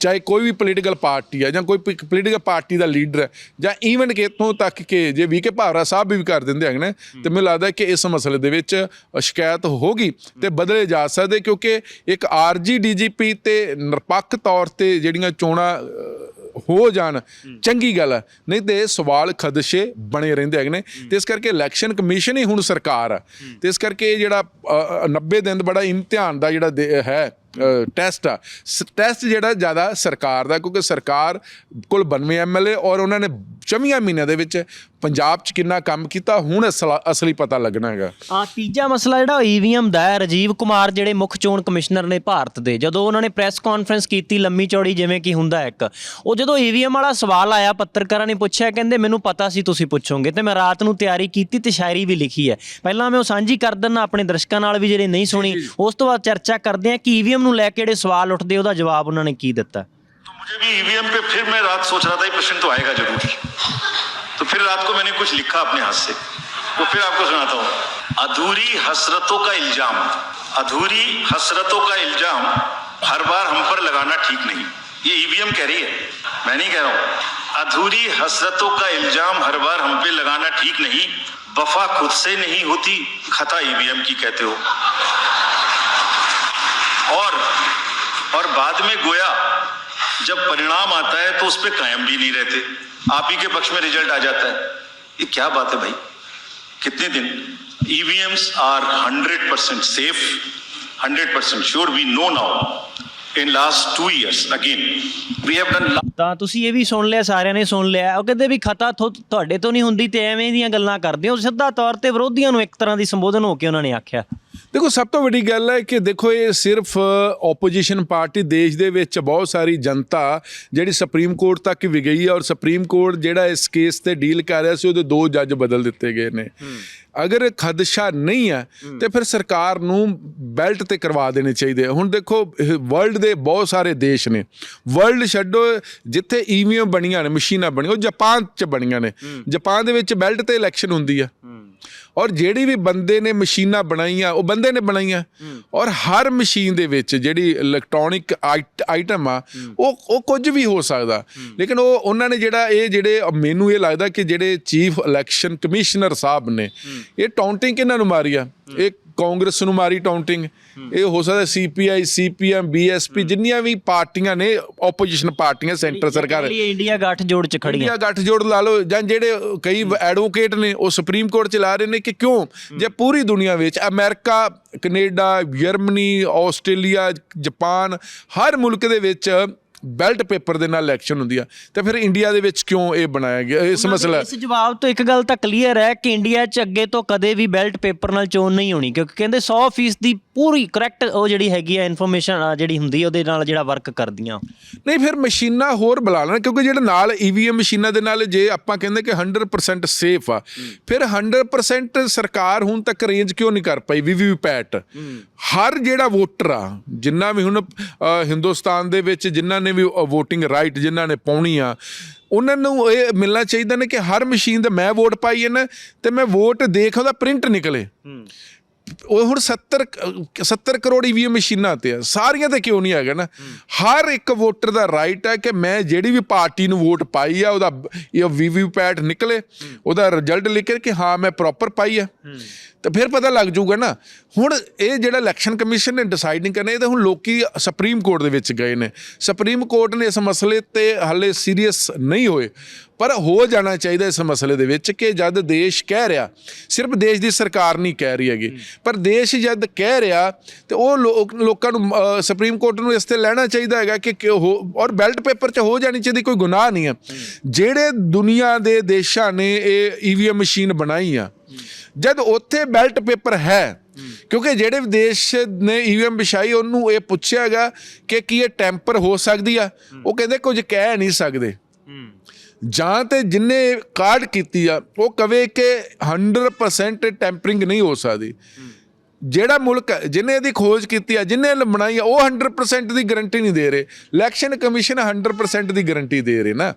ਚਾਹੇ ਕੋਈ ਵੀ ਪੋਲੀਟੀਕਲ ਪਾਰਟੀ ਆ ਜਾਂ ਕੋਈ ਪੋਲੀਟੀਕਲ ਪਾਰਟੀ ਦਾ ਲੀਡਰ ਹੈ ਜਾਂ ਈਵਨ ਕਿ ਇੱਥੋਂ ਤੱਕ ਕਿ ਜੇ ਵੀਕੇ ਭਾਵਰਾ ਸਾਹਿਬ ਵੀ ਕਰ ਦਿੰਦੇ ਹੈਗੇ ਨੇ ਤੇ ਮੈਨੂੰ ਲੱਗਦਾ ਕਿ ਇਸ ਮਸਲੇ ਦੇ ਵਿੱਚ ਸ਼ਿਕਾਇਤ ਹੋਗੀ ਤੇ ਬਦਲੇ ਜਾ ਸਕਦੇ ਕਿਉਂਕਿ ਇੱਕ ਆਰਜੀ ਡੀਜੀਪੀ ਤੇ ਨਿਰਪੱਖ ਤੌਰ ਤੇ ਜਿਹੜੀਆਂ ਚੋਣਾਂ ਹੋ ਜਾਣ ਚੰਗੀ ਗੱਲ ਹੈ। ਨਹੀਂ ਤੇ ਇਹ ਸਵਾਲ ਖਦਸ਼ੇ ਬਣੇ ਰਹਿੰਦੇ ਹੈਗੇ ਨੇ। ਤੇ ਇਸ ਕਰਕੇ ਇਲੈਕਸ਼ਨ ਕਮਿਸ਼ਨ ਹੀ ਹੁਣ ਸਰਕਾਰ ਆ। ਤੇ ਇਸ ਕਰਕੇ ਜਿਹੜਾ ਅ, 90 ਦਿਨ ਬੜਾ ਇਮਤਿਹਾਨ ਦਾ ਜਿਹੜਾ ਹੈ। ਟੈਸਟ ਆ। ਟੈਸਟ ਜਿਹੜਾ ਜ਼ਿਆਦਾ ਸਰਕਾਰ ਦਾ ਕਿਉਂਕਿ ਸਰਕਾਰ ਕੋਲ 92 ਐਮਐਲਏ ਔਰ ਉਹਨਾਂ ਨੇ ਚੌਵੀਆਂ ਮਹੀਨਿਆਂ ਦੇ ਵਿੱਚ ਪੰਜਾਬ 'ਚ ਕਿੰਨਾ ਕੰਮ ਕੀਤਾ ਹੁਣ ਅਸਲਾ- ਪਤਾ ਲੱਗਣਾ ਹੈਗਾ। ਆ ਤੀਜਾ ਮਸਲਾ ਜਿਹੜਾ ਈਵੀਐਮ ਦਾ ਹੈ। ਰਾਜੀਵ ਕੁਮਾਰ ਜਿਹੜੇ ਮੁੱਖ ਚੋਣ ਕਮਿਸ਼ਨਰ ਨੇ ਭਾਰਤ ਦੇ ਜਦੋਂ ਉਹਨਾਂ ਨੇ ਪ੍ਰੈਸ ਕਾਨਫਰੰਸ ਕੀਤੀ ਲੰਮੀ ਚੌੜੀ ਜਿਵੇਂ ਕਿ ਹੁੰਦਾ ਇੱਕ ਉਹ ਜਦੋਂ ਈਵੀਐਮ ਵਾਲਾ ਸਵਾਲ ਆਇਆ ਪੱਤਰਕਾਰਾਂ ਨੇ ਪੁੱਛਿਆ ਕਹਿੰਦੇ ਮੈਨੂੰ ਪਤਾ ਸੀ ਤੁਸੀਂ ਪੁੱਛੋਗੇ ਤੇ ਮੈਂ ਰਾਤ ਨੂੰ ਤਿਆਰੀ ਕੀਤੀ ਤੇ ਸ਼ਾਇਰੀ ਵੀ ਲਿਖੀ ਹੈ। ਪਹਿਲਾਂ ਮੈਂ ਉਹ ਸਾਂਝੀ ਕਰ ਦਿੰਦਾ ਆਪਣੇ ਦਰਸ਼ਕਾਂ ਨਾਲ ਵੀ ਜਿਹੜੇ ਨਹੀਂ ਸੁਣੀ ਉਸ ਤੋਂ ਬਾਅਦ ਚਰਚਾ ਕਰਦੇ ਹਾਂ ਕਿ ਈਵੀਐਮ ਨੂੰ ਲੈ ਕੇ ਜਿਹੜੇ ਸਵਾਲ ਉੱਠਦੇ ਉਹਦਾ ਜਵਾਬ ਉਹਨਾਂ ਨੇ ਕੀ ਦਿੱਤਾ तो मुझे भी ईवीएम पे फिर मैं रात सोच रहा था ये प्रश्न तो आएगा जरूर तो फिर रात को मैंने कुछ लिखा अपने हाथ से वो फिर आपको सुनाता हूं अधूरी हसरतों का इल्जाम अधूरी हसरतों का इल्जाम हर बार हम पर लगाना ठीक नहीं ये ईवीएम कह रही है मैं नहीं कह रहा हूं अधूरी हसरतों का इल्जाम हर बार हम पे लगाना ठीक नहीं वफा खुद से नहीं होती खता ईवीएम की कहते हो बाद में गोया, जब परिणाम आता है तो उस पर कायम भी नहीं रहते। आप ही के पक्ष में रिज़ल्ट आ जाता है। ये क्या बात है भाई? कितने दिन? EVMs are hundred percent safe hundred percent sure we know now in last 2 years again. We have done ਤਾਂ ਤੁਸੀਂ ਇਹ ਵੀ ਸੁਣ ਲਿਆ ਸਾਰਿਆਂ ਨੇ ਸੁਣ ਲਿਆ। ਉਹ ਕਹਿੰਦੇ ਵੀ ਖਤਾ ਤੁਹਾਡੇ ਤੋਂ ਨਹੀਂ ਹੁੰਦੀ ਤੇ ਐਵੇਂ ਦੀਆਂ ਗੱਲਾਂ ਕਰਦੇ ਹੋ। ਸਿੱਧਾ ਤੌਰ ਤੇ ਵਿਰੋਧੀਆਂ ਨੂੰ ਇੱਕ ਤਰ੍ਹਾਂ ਦੀ ਸੰਬੋਧਨ ਹੋ ਕੇ ਉਹਨਾਂ ਨੇ ਆਖਿਆ। ਦੇਖੋ ਸਭ ਤੋਂ ਵੱਡੀ ਗੱਲ ਹੈ ਕਿ ਦੇਖੋ ਇਹ ਸਿਰਫ ਆਪੋਜੀਸ਼ਨ ਪਾਰਟੀ ਦੇਸ਼ ਦੇ ਵਿੱਚ ਬਹੁਤ ਸਾਰੀ ਜਨਤਾ ਜਿਹੜੀ ਸੁਪਰੀਮ ਕੋਰਟ ਤੱਕ ਵੀ ਗਈ ਹੈ ਔਰ ਸੁਪਰੀਮ ਕੋਰਟ ਜਿਹੜਾ ਇਸ ਕੇਸ ਤੇ ਡੀਲ ਕਰ ਰਿਹਾ ਸੀ ਉਹਦੇ ਦੋ ਜੱਜ ਬਦਲ ਦਿੱਤੇ ਗਏ ਨੇ। ਅਗਰ ਖਦਸ਼ਾ ਨਹੀਂ ਹੈ ਤੇ ਫਿਰ ਸਰਕਾਰ ਨੂੰ ਬੈਲਟ ਤੇ ਕਰਵਾ ਦੇਣੇ ਚਾਹੀਦੇ। ਹੁਣ ਦੇਖੋ ਵਰਲਡ ਦੇ ਬਹੁਤ ਸਾਰੇ ਦੇਸ਼ ਨੇ। ਵਰਲਡ ਛੱਡੋ ਜਿੱਥੇ ਈਵੀਐਮ ਬਣੀਆਂ ਨੇ ਮਸ਼ੀਨਾਂ ਬਣੀਆਂ ਉਹ ਜਾਪਾਨ 'ਚ ਬਣੀਆਂ ਨੇ। ਜਾਪਾਨ ਦੇ ਵਿੱਚ ਬੈਲਟ ਤੇ ਇਲੈਕਸ਼ਨ ਹੁੰਦੀ ਆ। ਔਰ ਜਿਹੜੀ ਵੀ ਬੰਦੇ ਨੇ ਮਸ਼ੀਨਾਂ ਬਣਾਈਆਂ ਉਹ ਬੰਦੇ ਨੇ ਬਣਾਈਆਂ। ਔਰ ਹਰ ਮਸ਼ੀਨ ਦੇ ਵਿੱਚ ਜਿਹੜੀ ਇਲੈਕਟ੍ਰੋਨਿਕ ਆਈਟਮ ਆ ਉਹ ਉਹ ਕੁਝ ਵੀ ਹੋ ਸਕਦਾ। ਲੇਕਿਨ ਉਹ ਉਹਨਾਂ ਨੇ ਜਿਹੜਾ ਇਹ ਜਿਹੜੇ ਮੈਨੂੰ ਇਹ ਲੱਗਦਾ ਕਿ ਜਿਹੜੇ ਚੀਫ ਇਲੈਕਸ਼ਨ ਕਮਿਸ਼ਨਰ ਸਾਹਿਬ ਨੇ ਇਹ ਟਾਉਂਟਿੰਗ ਕਿਹਨਾਂ ਨੂੰ ਮਾਰੀ ਆ? ਇਹ ਕਾਂਗਰਸ ਨੂੰ ਮਾਰੀ ਟਾਉਂਟਿੰਗ ਇਹ ਹੋ ਸਕਦਾ ਸੀਪੀਆਈ ਸੀਪੀਐਮ ਬੀਐਸਪੀ ਜਿੰਨੀਆਂ ਵੀ ਪਾਰਟੀਆਂ ਨੇ ਆਪੋਜੀਸ਼ਨ ਪਾਰਟੀਆਂ ਸੈਂਟਰ ਸਰਕਾਰ। ਇੰਡੀਆ ਗੱਠ ਜੋੜ ਚ ਖੜੀਆਂ। ਇੰਡੀਆ ਗੱਠਜੋੜ ਲਾ ਲਓ ਜਾਂ ਜਿਹੜੇ ਕਈ ਐਡਵੋਕੇਟ ਨੇ ਉਹ ਸੁਪਰੀਮ ਕੋਰਟ ਚ ਲਾ ਰਹੇ ਨੇ ਕਿ ਕਿਉਂ? ਜੇ ਪੂਰੀ ਦੁਨੀਆ ਵਿੱਚ America Canada Germany Australia Japan ਹਰ ਮੁਲਕ ਦੇ ਵਿੱਚ ਬੈਲਟ ਪੇਪਰ ਦੇ ਨਾਲ ਇਲੈਕਸ਼ਨ ਹੁੰਦੀ ਆ ਤੇ ਫਿਰ ਇੰਡੀਆ ਦੇ ਵਿੱਚ ਕਿਉਂ ਇਹ ਬਣਾਇਆ ਗਿਆ? ਇਸ ਮਸਲਾ ਇਸ ਜਵਾਬ ਤੋਂ ਇੱਕ ਗੱਲ ਤਾਂ ਕਲੀਅਰ ਹੈ ਕਿ ਇੰਡੀਆ 'ਚ ਅੱਗੇ ਤੋਂ ਕਦੇ ਵੀ ਬੈਲਟ ਪੇਪਰ ਨਾਲ ਚੋਣ ਨਹੀਂ ਹੋਣੀ ਕਿਉਂਕਿ ਕਹਿੰਦੇ 100% ਦੀ ਪੂਰੀ ਕਰੈਕਟ ਉਹ ਜਿਹੜੀ ਹੈਗੀ ਆ ਇਨਫੋਰਮੇਸ਼ਨ ਜਿਹੜੀ ਹੁੰਦੀ ਉਹਦੇ ਨਾਲ ਜਿਹੜਾ ਵਰਕ ਕਰਦੀਆਂ। ਨਹੀਂ ਫਿਰ ਮਸ਼ੀਨਾਂ ਹੋਰ ਬੁਲਾ ਲੈਣ ਕਿਉਂਕਿ ਜਿਹੜੇ ਨਾਲ ਈਵੀਐਮ ਮਸ਼ੀਨਾਂ ਦੇ ਨਾਲ ਜੇ ਆਪਾਂ ਕਹਿੰਦੇ ਕਿ 100% ਸੇਫ ਆ ਫਿਰ 100% ਸਰਕਾਰ ਹੁਣ ਤੱਕ ਰੇਂਜ ਕਿਉਂ ਨਹੀਂ ਕਰ ਪਾਈ? ਵੀਵੀਪੈਟ ਹਰ ਜਿਹੜਾ ਵੋਟਰ ਆ ਜਿੰਨਾ ਵੀ ਹੁਣ ਹਿੰਦੁਸਤਾਨ ਦੇ ਵਿੱਚ ਜਿਨ੍ਹਾਂ ਨੇ ਵੀ VOTING ਰਾਈਟ ਜਿਨ੍ਹਾਂ ਨੇ ਪਾਉਣੀ ਆ, ਉਹਨਾਂ ਨੂੰ ਇਹ ਮਿਲਣਾ ਚਾਹੀਦਾ ਨੇ ਕਿ ਹਰ ਮਸ਼ੀਨ ਤੇ ਮੈਂ ਵੋਟ ਪਾਈ ਹੈ ਨਾ, ਤੇ ਮੈਂ ਵੋਟ ਦੇਖ ਉਹਦਾ ਪ੍ਰਿੰਟ ਨਿਕਲੇ। ਉਹ ਹੁਣ 70 ਕ- 70 ਕਰੋੜ ਈਵੀਐਮ ਮਸ਼ੀਨਾਂ ਤੇ ਆ। ਸਾਰੀਆਂ ਤੇ ਕਿਉਂ ਨਹੀਂ ਹੈਗਾ ਨਾ? ਹਰ ਇੱਕ ਵੋਟਰ ਦਾ ਰਾਈਟ ਹੈ ਕਿ ਮੈਂ ਜਿਹੜੀ ਵੀ ਪਾਰਟੀ ਨੂੰ ਵੋਟ ਪਾਈ ਆ, ਉਹਦਾ ਇਹ ਵੀਵੀਪੈਟ ਨਿਕਲੇ, ਉਹਦਾ ਰਿਜ਼ਲਟ ਲਿਖੇ ਕਿ ਹਾਂ, ਮੈਂ ਪ੍ਰੋਪਰ ਪਾਈ ਆ। ਤਾਂ ਫਿਰ ਪਤਾ ਲੱਗ ਜਾਊਗਾ ਨਾ। ਹੁਣ ਇਹ ਜਿਹੜਾ ਇਲੈਕਸ਼ਨ ਕਮਿਸ਼ਨ ਨੇ ਡਿਸਾਈਡਿੰਗ ਕਰਨਾ, ਇਹ ਤਾਂ ਹੁਣ ਲੋਕੀ ਸੁਪਰੀਮ ਕੋਰਟ ਦੇ ਵਿੱਚ ਗਏ ਨੇ। ਸੁਪਰੀਮ ਕੋਰਟ ਨੇ ਇਸ ਮਸਲੇ ਤੇ ਹਾਲੇ ਸੀਰੀਅਸ ਨਹੀਂ ਹੋਏ। ਪਰ ਹੋ ਜਾਣਾ ਚਾਹੀਦਾ ਇਸ ਮਸਲੇ ਦੇ ਵਿੱਚ ਕਿ ਜਦ ਦੇਸ਼ ਕਹਿ ਰਿਹਾ, ਸਿਰਫ ਦੇਸ਼ ਦੀ ਸਰਕਾਰ ਨਹੀਂ ਕਹਿ ਰਹੀ ਹੈਗੀ, ਪਰ ਦੇਸ਼ ਜਦ ਕਹਿ ਰਿਹਾ ਤੇ ਉਹ ਲੋਕਾਂ ਨੂੰ ਸੁਪਰੀਮ ਕੋਰਟ ਨੂੰ ਇਸ ਤੇ ਲੈਣਾ ਚਾਹੀਦਾ ਹੈਗਾ ਕਿ ਕਿ ਉਹ, ਔਰ ਬੈਲਟ ਪੇਪਰ 'ਚ ਹੋ ਜਾਣੀ ਚਾਹੀਦੀ, ਕੋਈ ਗੁਨਾਹ ਨਹੀਂ ਹੈ। ਜਿਹੜੇ ਦੁਨੀਆ ਦੇ ਦੇਸ਼ਾਂ ਨੇ ਇਹ ਈਵੀਐਮ ਮਸ਼ੀਨ ਬਣਾਈ ਆ, ਜਦ ਉੱਥੇ ਬੈਲਟ ਪੇਪਰ ਹੈ, ਕਿਉਂਕਿ ਜਿਹੜੇ ਦੇਸ਼ ਨੇ ਈਵੀਐਮ ਵਿਛਾਈ, ਉਹਨੂੰ ਇਹ ਪੁੱਛਿਆਗਾ ਕਿ ਕੀ ਇਹ ਟੈਂਪਰ ਹੋ ਸਕਦੀ ਆ? ਉਹ ਕਹਿੰਦੇ ਕੁਝ ਕਹਿ ਨਹੀਂ ਸਕਦੇ। ਜਾਂ ਤੇ ਜਿੰਨੇ ਕਾਰਡ ਕੀਤੀ ਆ, ਉਹ ਕਵੇ ਕਿ 100% ਟੈਂਪਰਿੰਗ ਨਹੀਂ ਹੋ ਸਕਦੀ। ਜਿਹੜਾ ਮੁਲਕ ਜਿਨੇ ਇਹਦੀ ਖੋਜ ਕੀਤੀ ਆ ਜਿਨੇ ਬਣਾਈ ਆ, ਉਹ 100% ਦੀ ਗਾਰੰਟੀ ਨਹੀਂ ਦੇ ਰਹੇ। ਇਲੈਕਸ਼ਨ ਕਮਿਸ਼ਨ 100% ਦੀ ਗਾਰੰਟੀ ਦੇ ਰਹੇ ਨਾ।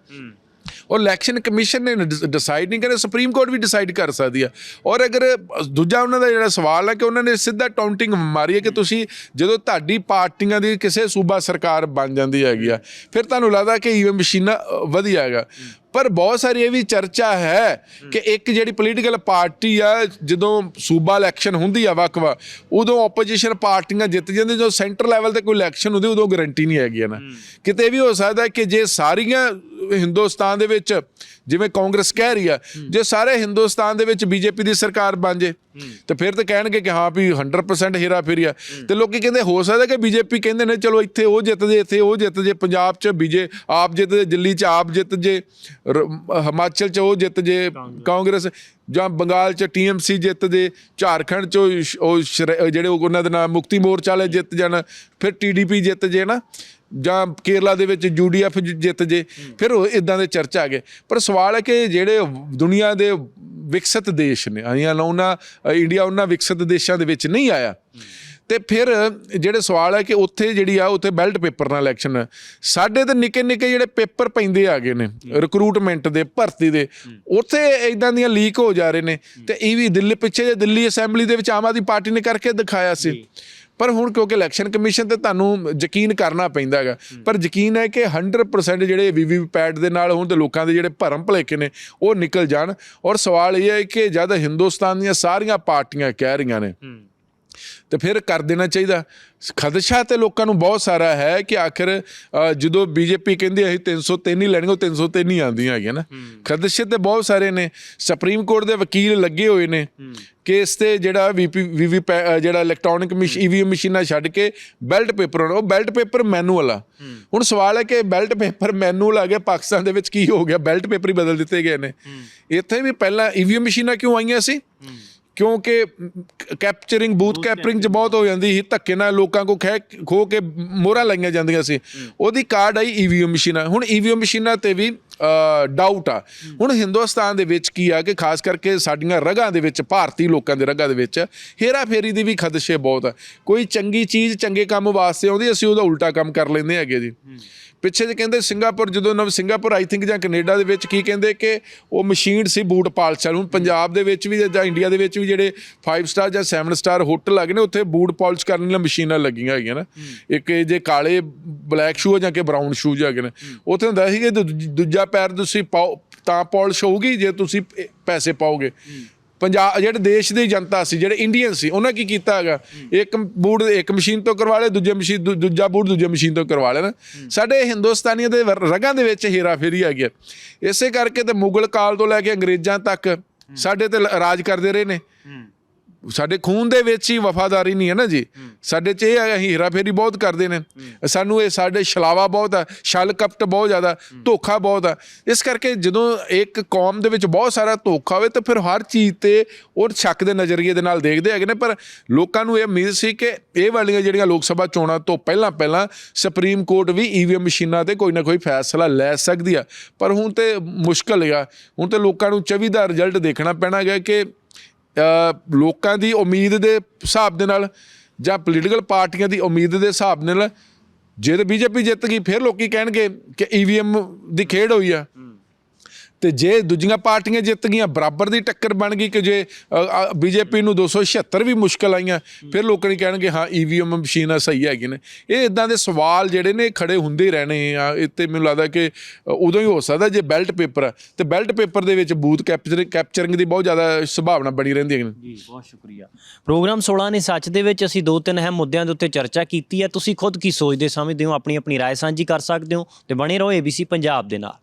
ਉਹ ਇਲੈਕਸ਼ਨ ਕਮਿਸ਼ਨ ਨੇ ਡਿਸਾਈਡ ਨਹੀਂ ਕਰਿਆ ਸੁਪਰੀਮ ਕੋਰਟ ਵੀ ਡਿਸਾਈਡ ਕਰ ਸਕਦੀ ਆ। ਔਰ ਅਗਰ ਦੂਜਾ ਉਹਨਾਂ ਦਾ ਜਿਹੜਾ ਸਵਾਲ ਹੈ ਕਿ ਉਹਨਾਂ ਨੇ ਸਿੱਧਾ ਟਾਉਂਟਿੰਗ ਮਾਰੀ ਹੈ ਕਿ ਤੁਸੀਂ ਜਦੋਂ ਤੁਹਾਡੀ ਪਾਰਟੀਆਂ ਦੀ ਕਿਸੇ ਸੂਬਾ ਸਰਕਾਰ ਬਣ ਜਾਂਦੀ ਹੈਗੀ ਆ ਫਿਰ ਤੁਹਾਨੂੰ ਲੱਗਦਾ ਕਿ ਈਵੀਐਮ ਮਸ਼ੀਨਾਂ ਵਧੀਆ ਹੈਗਾ। ਪਰ ਬਹੁਤ ਸਾਰੀ ਇਹ ਵੀ ਚਰਚਾ ਹੈ ਕਿ ਇੱਕ ਜਿਹੜੀ ਪੋਲੀਟੀਕਲ ਪਾਰਟੀ ਆ ਜਦੋਂ ਸੂਬਾ ਇਲੈਕਸ਼ਨ ਹੁੰਦੀ ਆ ਵੱਖ-ਵੱਖ ਉਦੋਂ ਆਪੋਜੀਸ਼ਨ ਪਾਰਟੀਆਂ ਜਿੱਤ ਜਾਂਦੇ ਜਦੋਂ ਸੈਂਟਰ ਲੈਵਲ ਤੇ ਕੋਈ ਇਲੈਕਸ਼ਨ ਹੁੰਦੀ ਉਦੋਂ ਗਾਰੰਟੀ ਨਹੀਂ ਹੈਗੀ ਨਾ। ਕਿਤੇ ਵੀ ਹੋ ਸਕਦਾ ਕਿ ਜੇ ਸਾਰੀਆਂ ਹਿੰਦੁਸਤਾਨ ਦੇ ਵਿੱਚ ਜਿਵੇਂ ਕਾਂਗਰਸ ਕਹਿ ਰਹੀ ਆ ਜੇ ਸਾਰੇ ਹਿੰਦੁਸਤਾਨ ਦੇ ਵਿੱਚ ਬੀਜੇਪੀ ਦੀ ਸਰਕਾਰ ਬਣ ਜੇ ਤੇ ਫਿਰ ਤਾਂ ਕਹਿਣਗੇ ਕਿ ਹਾਂ ਵੀ 100% ਹੇਰਾ ਫੇਰੀ ਆ। ਤੇ ਲੋਕੀ ਕਹਿੰਦੇ ਹੋ ਸਕਦਾ ਕਿ ਬੀਜੇਪੀ ਕਹਿੰਦੇ ਨੇ ਚਲੋ ਇੱਥੇ ਉਹ ਜਿੱਤ ਜੇ ਇੱਥੇ ਉਹ ਜਿੱਤ ਜੇ ਪੰਜਾਬ 'ਚ ਬੀਜੇ ਆਪ ਜਿੱਤ ਜੇ ਦਿੱਲੀ 'ਚ ਆਪ ਜਿੱਤ ਜੇ ਹਿਮਾਚਲ 'ਚ ਉਹ ਜਿੱਤ ਜੇ ਕਾਂਗਰਸ। ਜਾਂ ਬੰਗਾਲ 'ਚ ਟੀਐਮਸੀ ਜਿੱਤ ਜੇ ਝਾਰਖੰਡ 'ਚ ਉਹ ਜਿਹੜੇ ਉਹਨਾਂ ਦੇ ਨਾਮ ਮੁਕਤੀ ਮੋਰਚਾ ਵਾਲੇ ਜਿੱਤ ਜਾਣ ਫਿਰ ਟੀਡੀਪੀ ਜਿੱਤ ਜੇ ਨਾ ਜਾਂ ਕੇਰਲਾ ਦੇ ਵਿੱਚ ਯੂਡੀਐਫ ਜਿੱਤ ਜੇ ਫਿਰ ਉਹ ਇਦਾਂ ਦੇ ਚਰਚਾ ਆ ਗਏ। ਪਰ ਸਵਾਲ ਹੈ ਕਿ ਜਿਹੜੇ ਦੁਨੀਆ ਦੇ ਵਿਕਸਿਤ ਦੇਸ਼ ਨੇ ਆਈਆਂ ਉਹਨਾਂ ਇੰਡੀਆ ਉਹਨਾਂ ਵਿਕਸਿਤ ਦੇਸ਼ਾਂ ਦੇ ਵਿੱਚ ਨਹੀਂ ਆਇਆ। ਤੇ ਫਿਰ ਜਿਹੜੇ ਸਵਾਲ ਹੈ ਕਿ ਉੱਥੇ ਜਿਹੜੀ ਆ ਉੱਥੇ ਬੈਲਟ ਪੇਪਰ ਨਾਲ ਇਲੈਕਸ਼ਨ ਹੈ ਸਾਡੇ ਤੇ ਨਿੱਕੇ ਨਿੱਕੇ ਜਿਹੜੇ ਪੇਪਰ ਪੈਂਦੇ ਆ ਗਏ ਨੇ ਰਿਕਰੂਟਮੈਂਟ ਦੇ ਭਰਤੀ ਦੇ ਉੱਥੇ ਇਦਾਂ ਦੀਆਂ ਲੀਕ ਹੋ ਜਾ ਰਹੇ ਨੇ। ਤੇ ਇਹ ਵੀ ਦਿੱਲੀ ਪਿੱਛੇ ਜੇ ਦਿੱਲੀ ਅਸੈਂਬਲੀ ਦੇ ਵਿੱਚ ਆਮ ਆਦਮੀ ਪਾਰਟੀ ਨੇ ਕਰਕੇ ਦਿਖਾਇਆ ਸੀ। ਪਰ ਹੁਣ ਕਿਉਂਕਿ ਇਲੈਕਸ਼ਨ ਕਮਿਸ਼ਨ ਤੇ ਤੁਹਾਨੂੰ ਯਕੀਨ ਕਰਨਾ ਪੈਂਦਾ ਹੈਗਾ। ਪਰ ਯਕੀਨ ਹੈ ਕਿ 100% ਜਿਹੜੇ ਵੀਵੀਪੈਟ ਦੇ ਨਾਲ ਹੁਣ ਤੇ ਲੋਕਾਂ ਦੇ ਜਿਹੜੇ ਭਰਮ ਭਲੇਖੇ ਨੇ ਉਹ ਨਿਕਲ ਜਾਣ। ਔਰ ਸਵਾਲ ਇਹ ਹੈ ਕਿ ਜਦ ਹਿੰਦੁਸਤਾਨ ਦੀਆਂ ਸਾਰੀਆਂ ਪਾਰਟੀਆਂ ਕਹਿ ਰਹੀਆਂ ਨੇ ਤੇ ਫਿਰ ਕਰ ਦੇਣਾ ਚਾਹੀਦਾ। ਖਦਸ਼ਾ ਤੇ ਲੋਕਾਂ ਨੂੰ ਬਹੁਤ ਸਾਰਾ ਹੈ ਕਿ ਆਖਰ ਜਦੋਂ ਬੀਜੇਪੀ ਕਹਿੰਦੀ ਅਸੀਂ 303 ਹੀ ਲੈਣਗੇ ਉਹ 303 ਹੀ ਆਉਂਦੀਆਂ ਹੈਗੀਆਂ ਨਾ। ਖਦਸ਼ੇ ਤੇ ਬਹੁਤ ਸਾਰੇ ਨੇ। ਸੁਪਰੀਮ ਕੋਰਟ ਦੇ ਵਕੀਲ ਲੱਗੇ ਹੋਏ ਨੇ। ਕਿ ਇਸ ਤੇ ਜਿਹੜਾ ਵੀਪੀ ਵੀਵੀ ਜਿਹੜਾ ਇਲੈਕਟ੍ਰੋਨਿਕ ਈਵੀਐਮ ਮਸ਼ੀਨਾਂ ਛੱਡ ਕੇ ਬੈਲਟ ਪੇਪਰ ਉਹ ਬੈਲਟ ਪੇਪਰ ਮੈਨੂਅਲ ਆ। ਹੁਣ ਸਵਾਲ ਹੈ ਕਿ ਬੈਲਟ ਪੇਪਰ ਮੈਨੂਅਲ ਆ ਗਿਆ ਪਾਕਿਸਤਾਨ ਦੇ ਵਿੱਚ ਕੀ ਹੋ ਗਿਆ? ਬੈਲਟ ਪੇਪਰ ਹੀ ਬਦਲ ਦਿੱਤੇ ਗਏ ਨੇ। ਇੱਥੇ ਵੀ ਪਹਿਲਾਂ ਈਵੀਐਮ ਮਸ਼ੀਨਾਂ ਕਿਉਂ ਆਈਆਂ ਸੀ? ਕਿਉਂਕਿ ਕੈਪਚਰਿੰਗ ਬੂਥ ਕੈਪਰਿੰਗ ਚ ਬਹੁਤ ਹੋ ਜਾਂਦੀ ਸੀ ਧੱਕੇ ਨਾਲ ਲੋਕਾਂ ਕੋ ਖਹਿ ਖੋ ਕੇ ਮੋਹਰਾਂ ਲਾਈਆਂ ਜਾਂਦੀਆਂ ਸੀ। ਉਹਦੀ ਕਾਰਡ ਆਈ ਈਵੀਐਮ ਮਸ਼ੀਨਾਂ। ਹੁਣ ਈਵੀਐਮ ਮਸ਼ੀਨਾਂ ਤੇ ਵੀ ਡਾਊਟ ਆ। ਹੁਣ ਹਿੰਦੁਸਤਾਨ ਦੇ ਵਿੱਚ ਕੀ ਆ ਕਿ ਖਾਸ ਕਰਕੇ ਸਾਡੀਆਂ ਰਗਾਂ ਦੇ ਵਿੱਚ ਭਾਰਤੀ ਲੋਕਾਂ ਦੇ ਰਗਾਂ ਦੇ ਵਿੱਚ ਹੇਰਾ ਫੇਰੀ ਦੀ ਵੀ ਖਦਸ਼ੇ ਬਹੁਤ ਆ। ਕੋਈ ਚੰਗੀ ਚੀਜ਼ ਚੰਗੇ ਕੰਮ ਵਾਸਤੇ ਆਉਂਦੀ ਅਸੀਂ ਉਹਦਾ ਉਲਟਾ ਕੰਮ ਕਰ ਲੈਂਦੇ ਹੈਗੇ ਜੀ। ਪਿੱਛੇ ਜੇ ਕਹਿੰਦੇ ਸਿੰਗਾਪੁਰ ਜਦੋਂ ਨਵ ਸਿੰਗਾਪੁਰ ਆਈ ਥਿੰਕ ਜਾਂ ਕੈਨੇਡਾ ਦੇ ਵਿੱਚ ਕੀ ਕਹਿੰਦੇ ਕਿ ਉਹ ਮਸ਼ੀਨ ਸੀ ਬੂਟ ਪਾਲਿਸ਼ ਵਾਲੀ ਹੁਣ ਪੰਜਾਬ ਦੇ ਵਿੱਚ ਵੀ ਜਾਂ ਇੰਡੀਆ ਦੇ ਵਿੱਚ ਵੀ ਜਿਹੜੇ 5 ਸਟਾਰ ਜਾਂ 7 ਸਟਾਰ ਹੋਟਲ ਲੱਗੇ ਨੇ ਉੱਥੇ ਬੂਟ ਪਾਲਿਸ਼ ਕਰਨ ਵਾਲੀਆਂ ਮਸ਼ੀਨਾਂ ਲੱਗੀਆਂ ਹੈਗੀਆਂ ਨਾ। ਇੱਕ ਜੇ ਕਾਲੇ ਬਲੈਕ ਸ਼ੂ ਜਾਂ ਕਿ ਬਰਾਊਨ ਸ਼ੂਜ਼ ਹੈਗੇ ਨੇ। ਉੱਥੇ ਹੁੰਦਾ ਸੀ ਕਿ ਦੂਜ- ਪੈਰ ਤੁਸੀਂ ਪਾਓ ਤਾਂ ਪਾਲਿਸ਼ ਹੋਊਗੀ ਜੇ ਤੁਸੀਂ ਪੈਸੇ ਪਾਓਗੇ। ਪੰਜਾਬ ਜਿਹੜੇ ਦੇਸ਼ ਦੀ ਜਨਤਾ ਸੀ ਜਿਹੜੇ ਇੰਡੀਅਨ ਸੀ ਉਹਨਾਂ ਕੀ ਕੀਤਾ ਹੈਗਾ? ਇੱਕ ਬੂਟ ਇੱਕ ਮਸ਼ੀਨ ਤੋਂ ਕਰਵਾ ਲਿਆ ਦੂਜੇ ਮਸ਼ੀਨ ਦੂਜਾ ਬੂਟ ਦੂਜੇ ਮਸ਼ੀਨ ਤੋਂ ਕਰਵਾ ਲੈਣਾ ਸਾਡੇ ਹਿੰਦੁਸਤਾਨੀਆਂ ਦੇ ਰਗਾਂ ਦੇ ਵਿੱਚ ਹੇਰਾ ਫੇਰੀ ਹੈਗੀ। ਇਸੇ ਕਰਕੇ ਤੇ ਮੁਗਲ ਕਾਲ ਤੋਂ ਲੈ ਕੇ ਅੰਗਰੇਜ਼ਾਂ ਤੱਕ ਸਾਡੇ ਤੇ ਰਾਜ ਕਰਦੇ ਰਹੇ ਨੇ। ਸਾਡੇ ਖੂਨ ਦੇ ਵਿੱਚ ਹੀ ਵਫਾਦਾਰੀ ਨਹੀਂ ਹੈ ਨਾ ਜੀ। ਸਾਡੇ 'ਚ ਇਹ ਅਸੀਂ ਹੀਰਾ ਫੇਰੀ ਬਹੁਤ ਕਰਦੇ ਨੇ। ਸਾਨੂੰ ਇਹ ਸਾਡੇ ਛਲਾਵਾ ਬਹੁਤ ਆ ਛਲ ਕਪਟ ਬਹੁਤ ਜ਼ਿਆਦਾ ਧੋਖਾ ਬਹੁਤ ਆ। ਇਸ ਕਰਕੇ ਜਦੋਂ ਇੱਕ ਕੌਮ ਦੇ ਵਿੱਚ ਬਹੁਤ ਸਾਰਾ ਧੋਖਾ ਹੋਵੇ ਤਾਂ ਫਿਰ ਹਰ ਚੀਜ਼ ਤੇ ਉਹ ਸ਼ੱਕ ਦੇ ਨਜ਼ਰੀਏ ਦੇ ਨਾਲ ਦੇਖਦੇ ਹੈਗੇ ਨੇ। ਪਰ ਲੋਕਾਂ ਨੂੰ ਇਹ ਉਮੀਦ ਸੀ ਕਿ ਇਹ ਵਾਲੀਆਂ ਜਿਹੜੀਆਂ ਲੋਕ ਸਭਾ ਚੋਣਾਂ ਤੋਂ ਪਹਿਲਾਂ ਪਹਿਲਾਂ ਸੁਪਰੀਮ ਕੋਰਟ ਵੀ ਈਵੀਐਮ ਮਸ਼ੀਨਾਂ ਤੇ ਕੋਈ ਨਾ ਕੋਈ ਫੈਸਲਾ ਲੈ ਸਕਦੀ ਆ। ਪਰ ਹੁਣ ਤੇ ਮੁਸ਼ਕਲ ਹੈਗਾ ਹੁਣ ਤੇ ਲੋਕਾਂ ਨੂੰ 24 ਦਾ ਰਿਜ਼ਲਟ ਦੇਖਣਾ ਪੈਣਾ ਹੈਗਾ ਕਿ ਲੋਕਾਂ ਦੀ ਉਮੀਦ ਦੇ ਹਿਸਾਬ ਦੇ ਨਾਲ ਜਾਂ ਪੋਲੀਟੀਕਲ ਪਾਰਟੀਆਂ ਦੀ ਉਮੀਦ ਦੇ ਹਿਸਾਬ ਨਾਲ ਜੇ ਤੇ ਬੀਜੇਪੀ ਜਿੱਤ ਗਈ, ਫਿਰ ਲੋਕੀ ਕਹਿਣਗੇ ਕਿ ਈਵੀਐਮ ਦੀ ਖੇਡ ਹੋਈ ਆ। ਤੇ ਜੇ ਦੂਜੀਆਂ ਪਾਰਟੀਆਂ ਜਿੱਤ ਗਈਆਂ ਬਰਾਬਰ ਦੀ ਟੱਕਰ ਬਣ ਗਈ ਕਿ ਜੇ ਬੀਜੇਪੀ ਨੂੰ 276 ਵੀ ਮੁਸ਼ਕਲ ਆਈਆਂ ਫਿਰ ਲੋਕਾਂ ਨੇ ਕਹਿਣਗੇ ਹਾਂ ਈਵੀਐਮ ਮਸ਼ੀਨਾਂ ਸਹੀ ਹੈਗੀਆਂ ਨੇ ਇਹ ਇਦਾਂ ਦੇ ਸਵਾਲ ਜਿਹੜੇ ਨੇ ਖੜੇ ਹੁੰਦੇ ਹੀ ਰਹਿਣੇ ਆ ਇੱਥੇ ਮੈਨੂੰ ਲੱਗਦਾ ਕਿ ਅ, ਉਦੋਂ ਹੀ ਹੋ ਸਕਦਾ ਜੇ ਬੈਲਟ ਪੇਪਰ ਆ ਤੇ ਬੈਲਟ ਪੇਪਰ ਦੇ ਵਿੱਚ ਬੂਥ ਕੈਪਚਰ ਕੈਪਚਰਿੰਗ ਦੀ ਬਹੁਤ ਜ਼ਿਆਦਾ ਸੰਭਾਵਨਾ ਬਣੀ ਰਹਿੰਦੀ ਹੈ ਜੀ ਬਹੁਤ ਸ਼ੁਕਰੀਆ ਪ੍ਰੋਗਰਾਮ 16 ਨੇ ਸੱਚ ਦੇ ਵਿੱਚ ਅਸੀਂ ਦੋ ਤਿੰਨ ਅਹਿਮ ਮੁੱਦਿਆਂ ਦੇ ਉੱਤੇ ਚਰਚਾ ਕੀਤੀ ਹੈ ਤੁਸੀਂ ਖੁਦ ਕੀ ਸੋਚਦੇ ਸਮਝਦੇ ਹੋ ਆਪਣੀ ਆਪਣੀ رائے ਸਾਂਝੀ ਕਰ ਸਕਦੇ ਹੋ ਤੇ ਬਣੇ ਰਹੋ ABC ਪੰਜਾਬ ਦੇ ਨਾਲ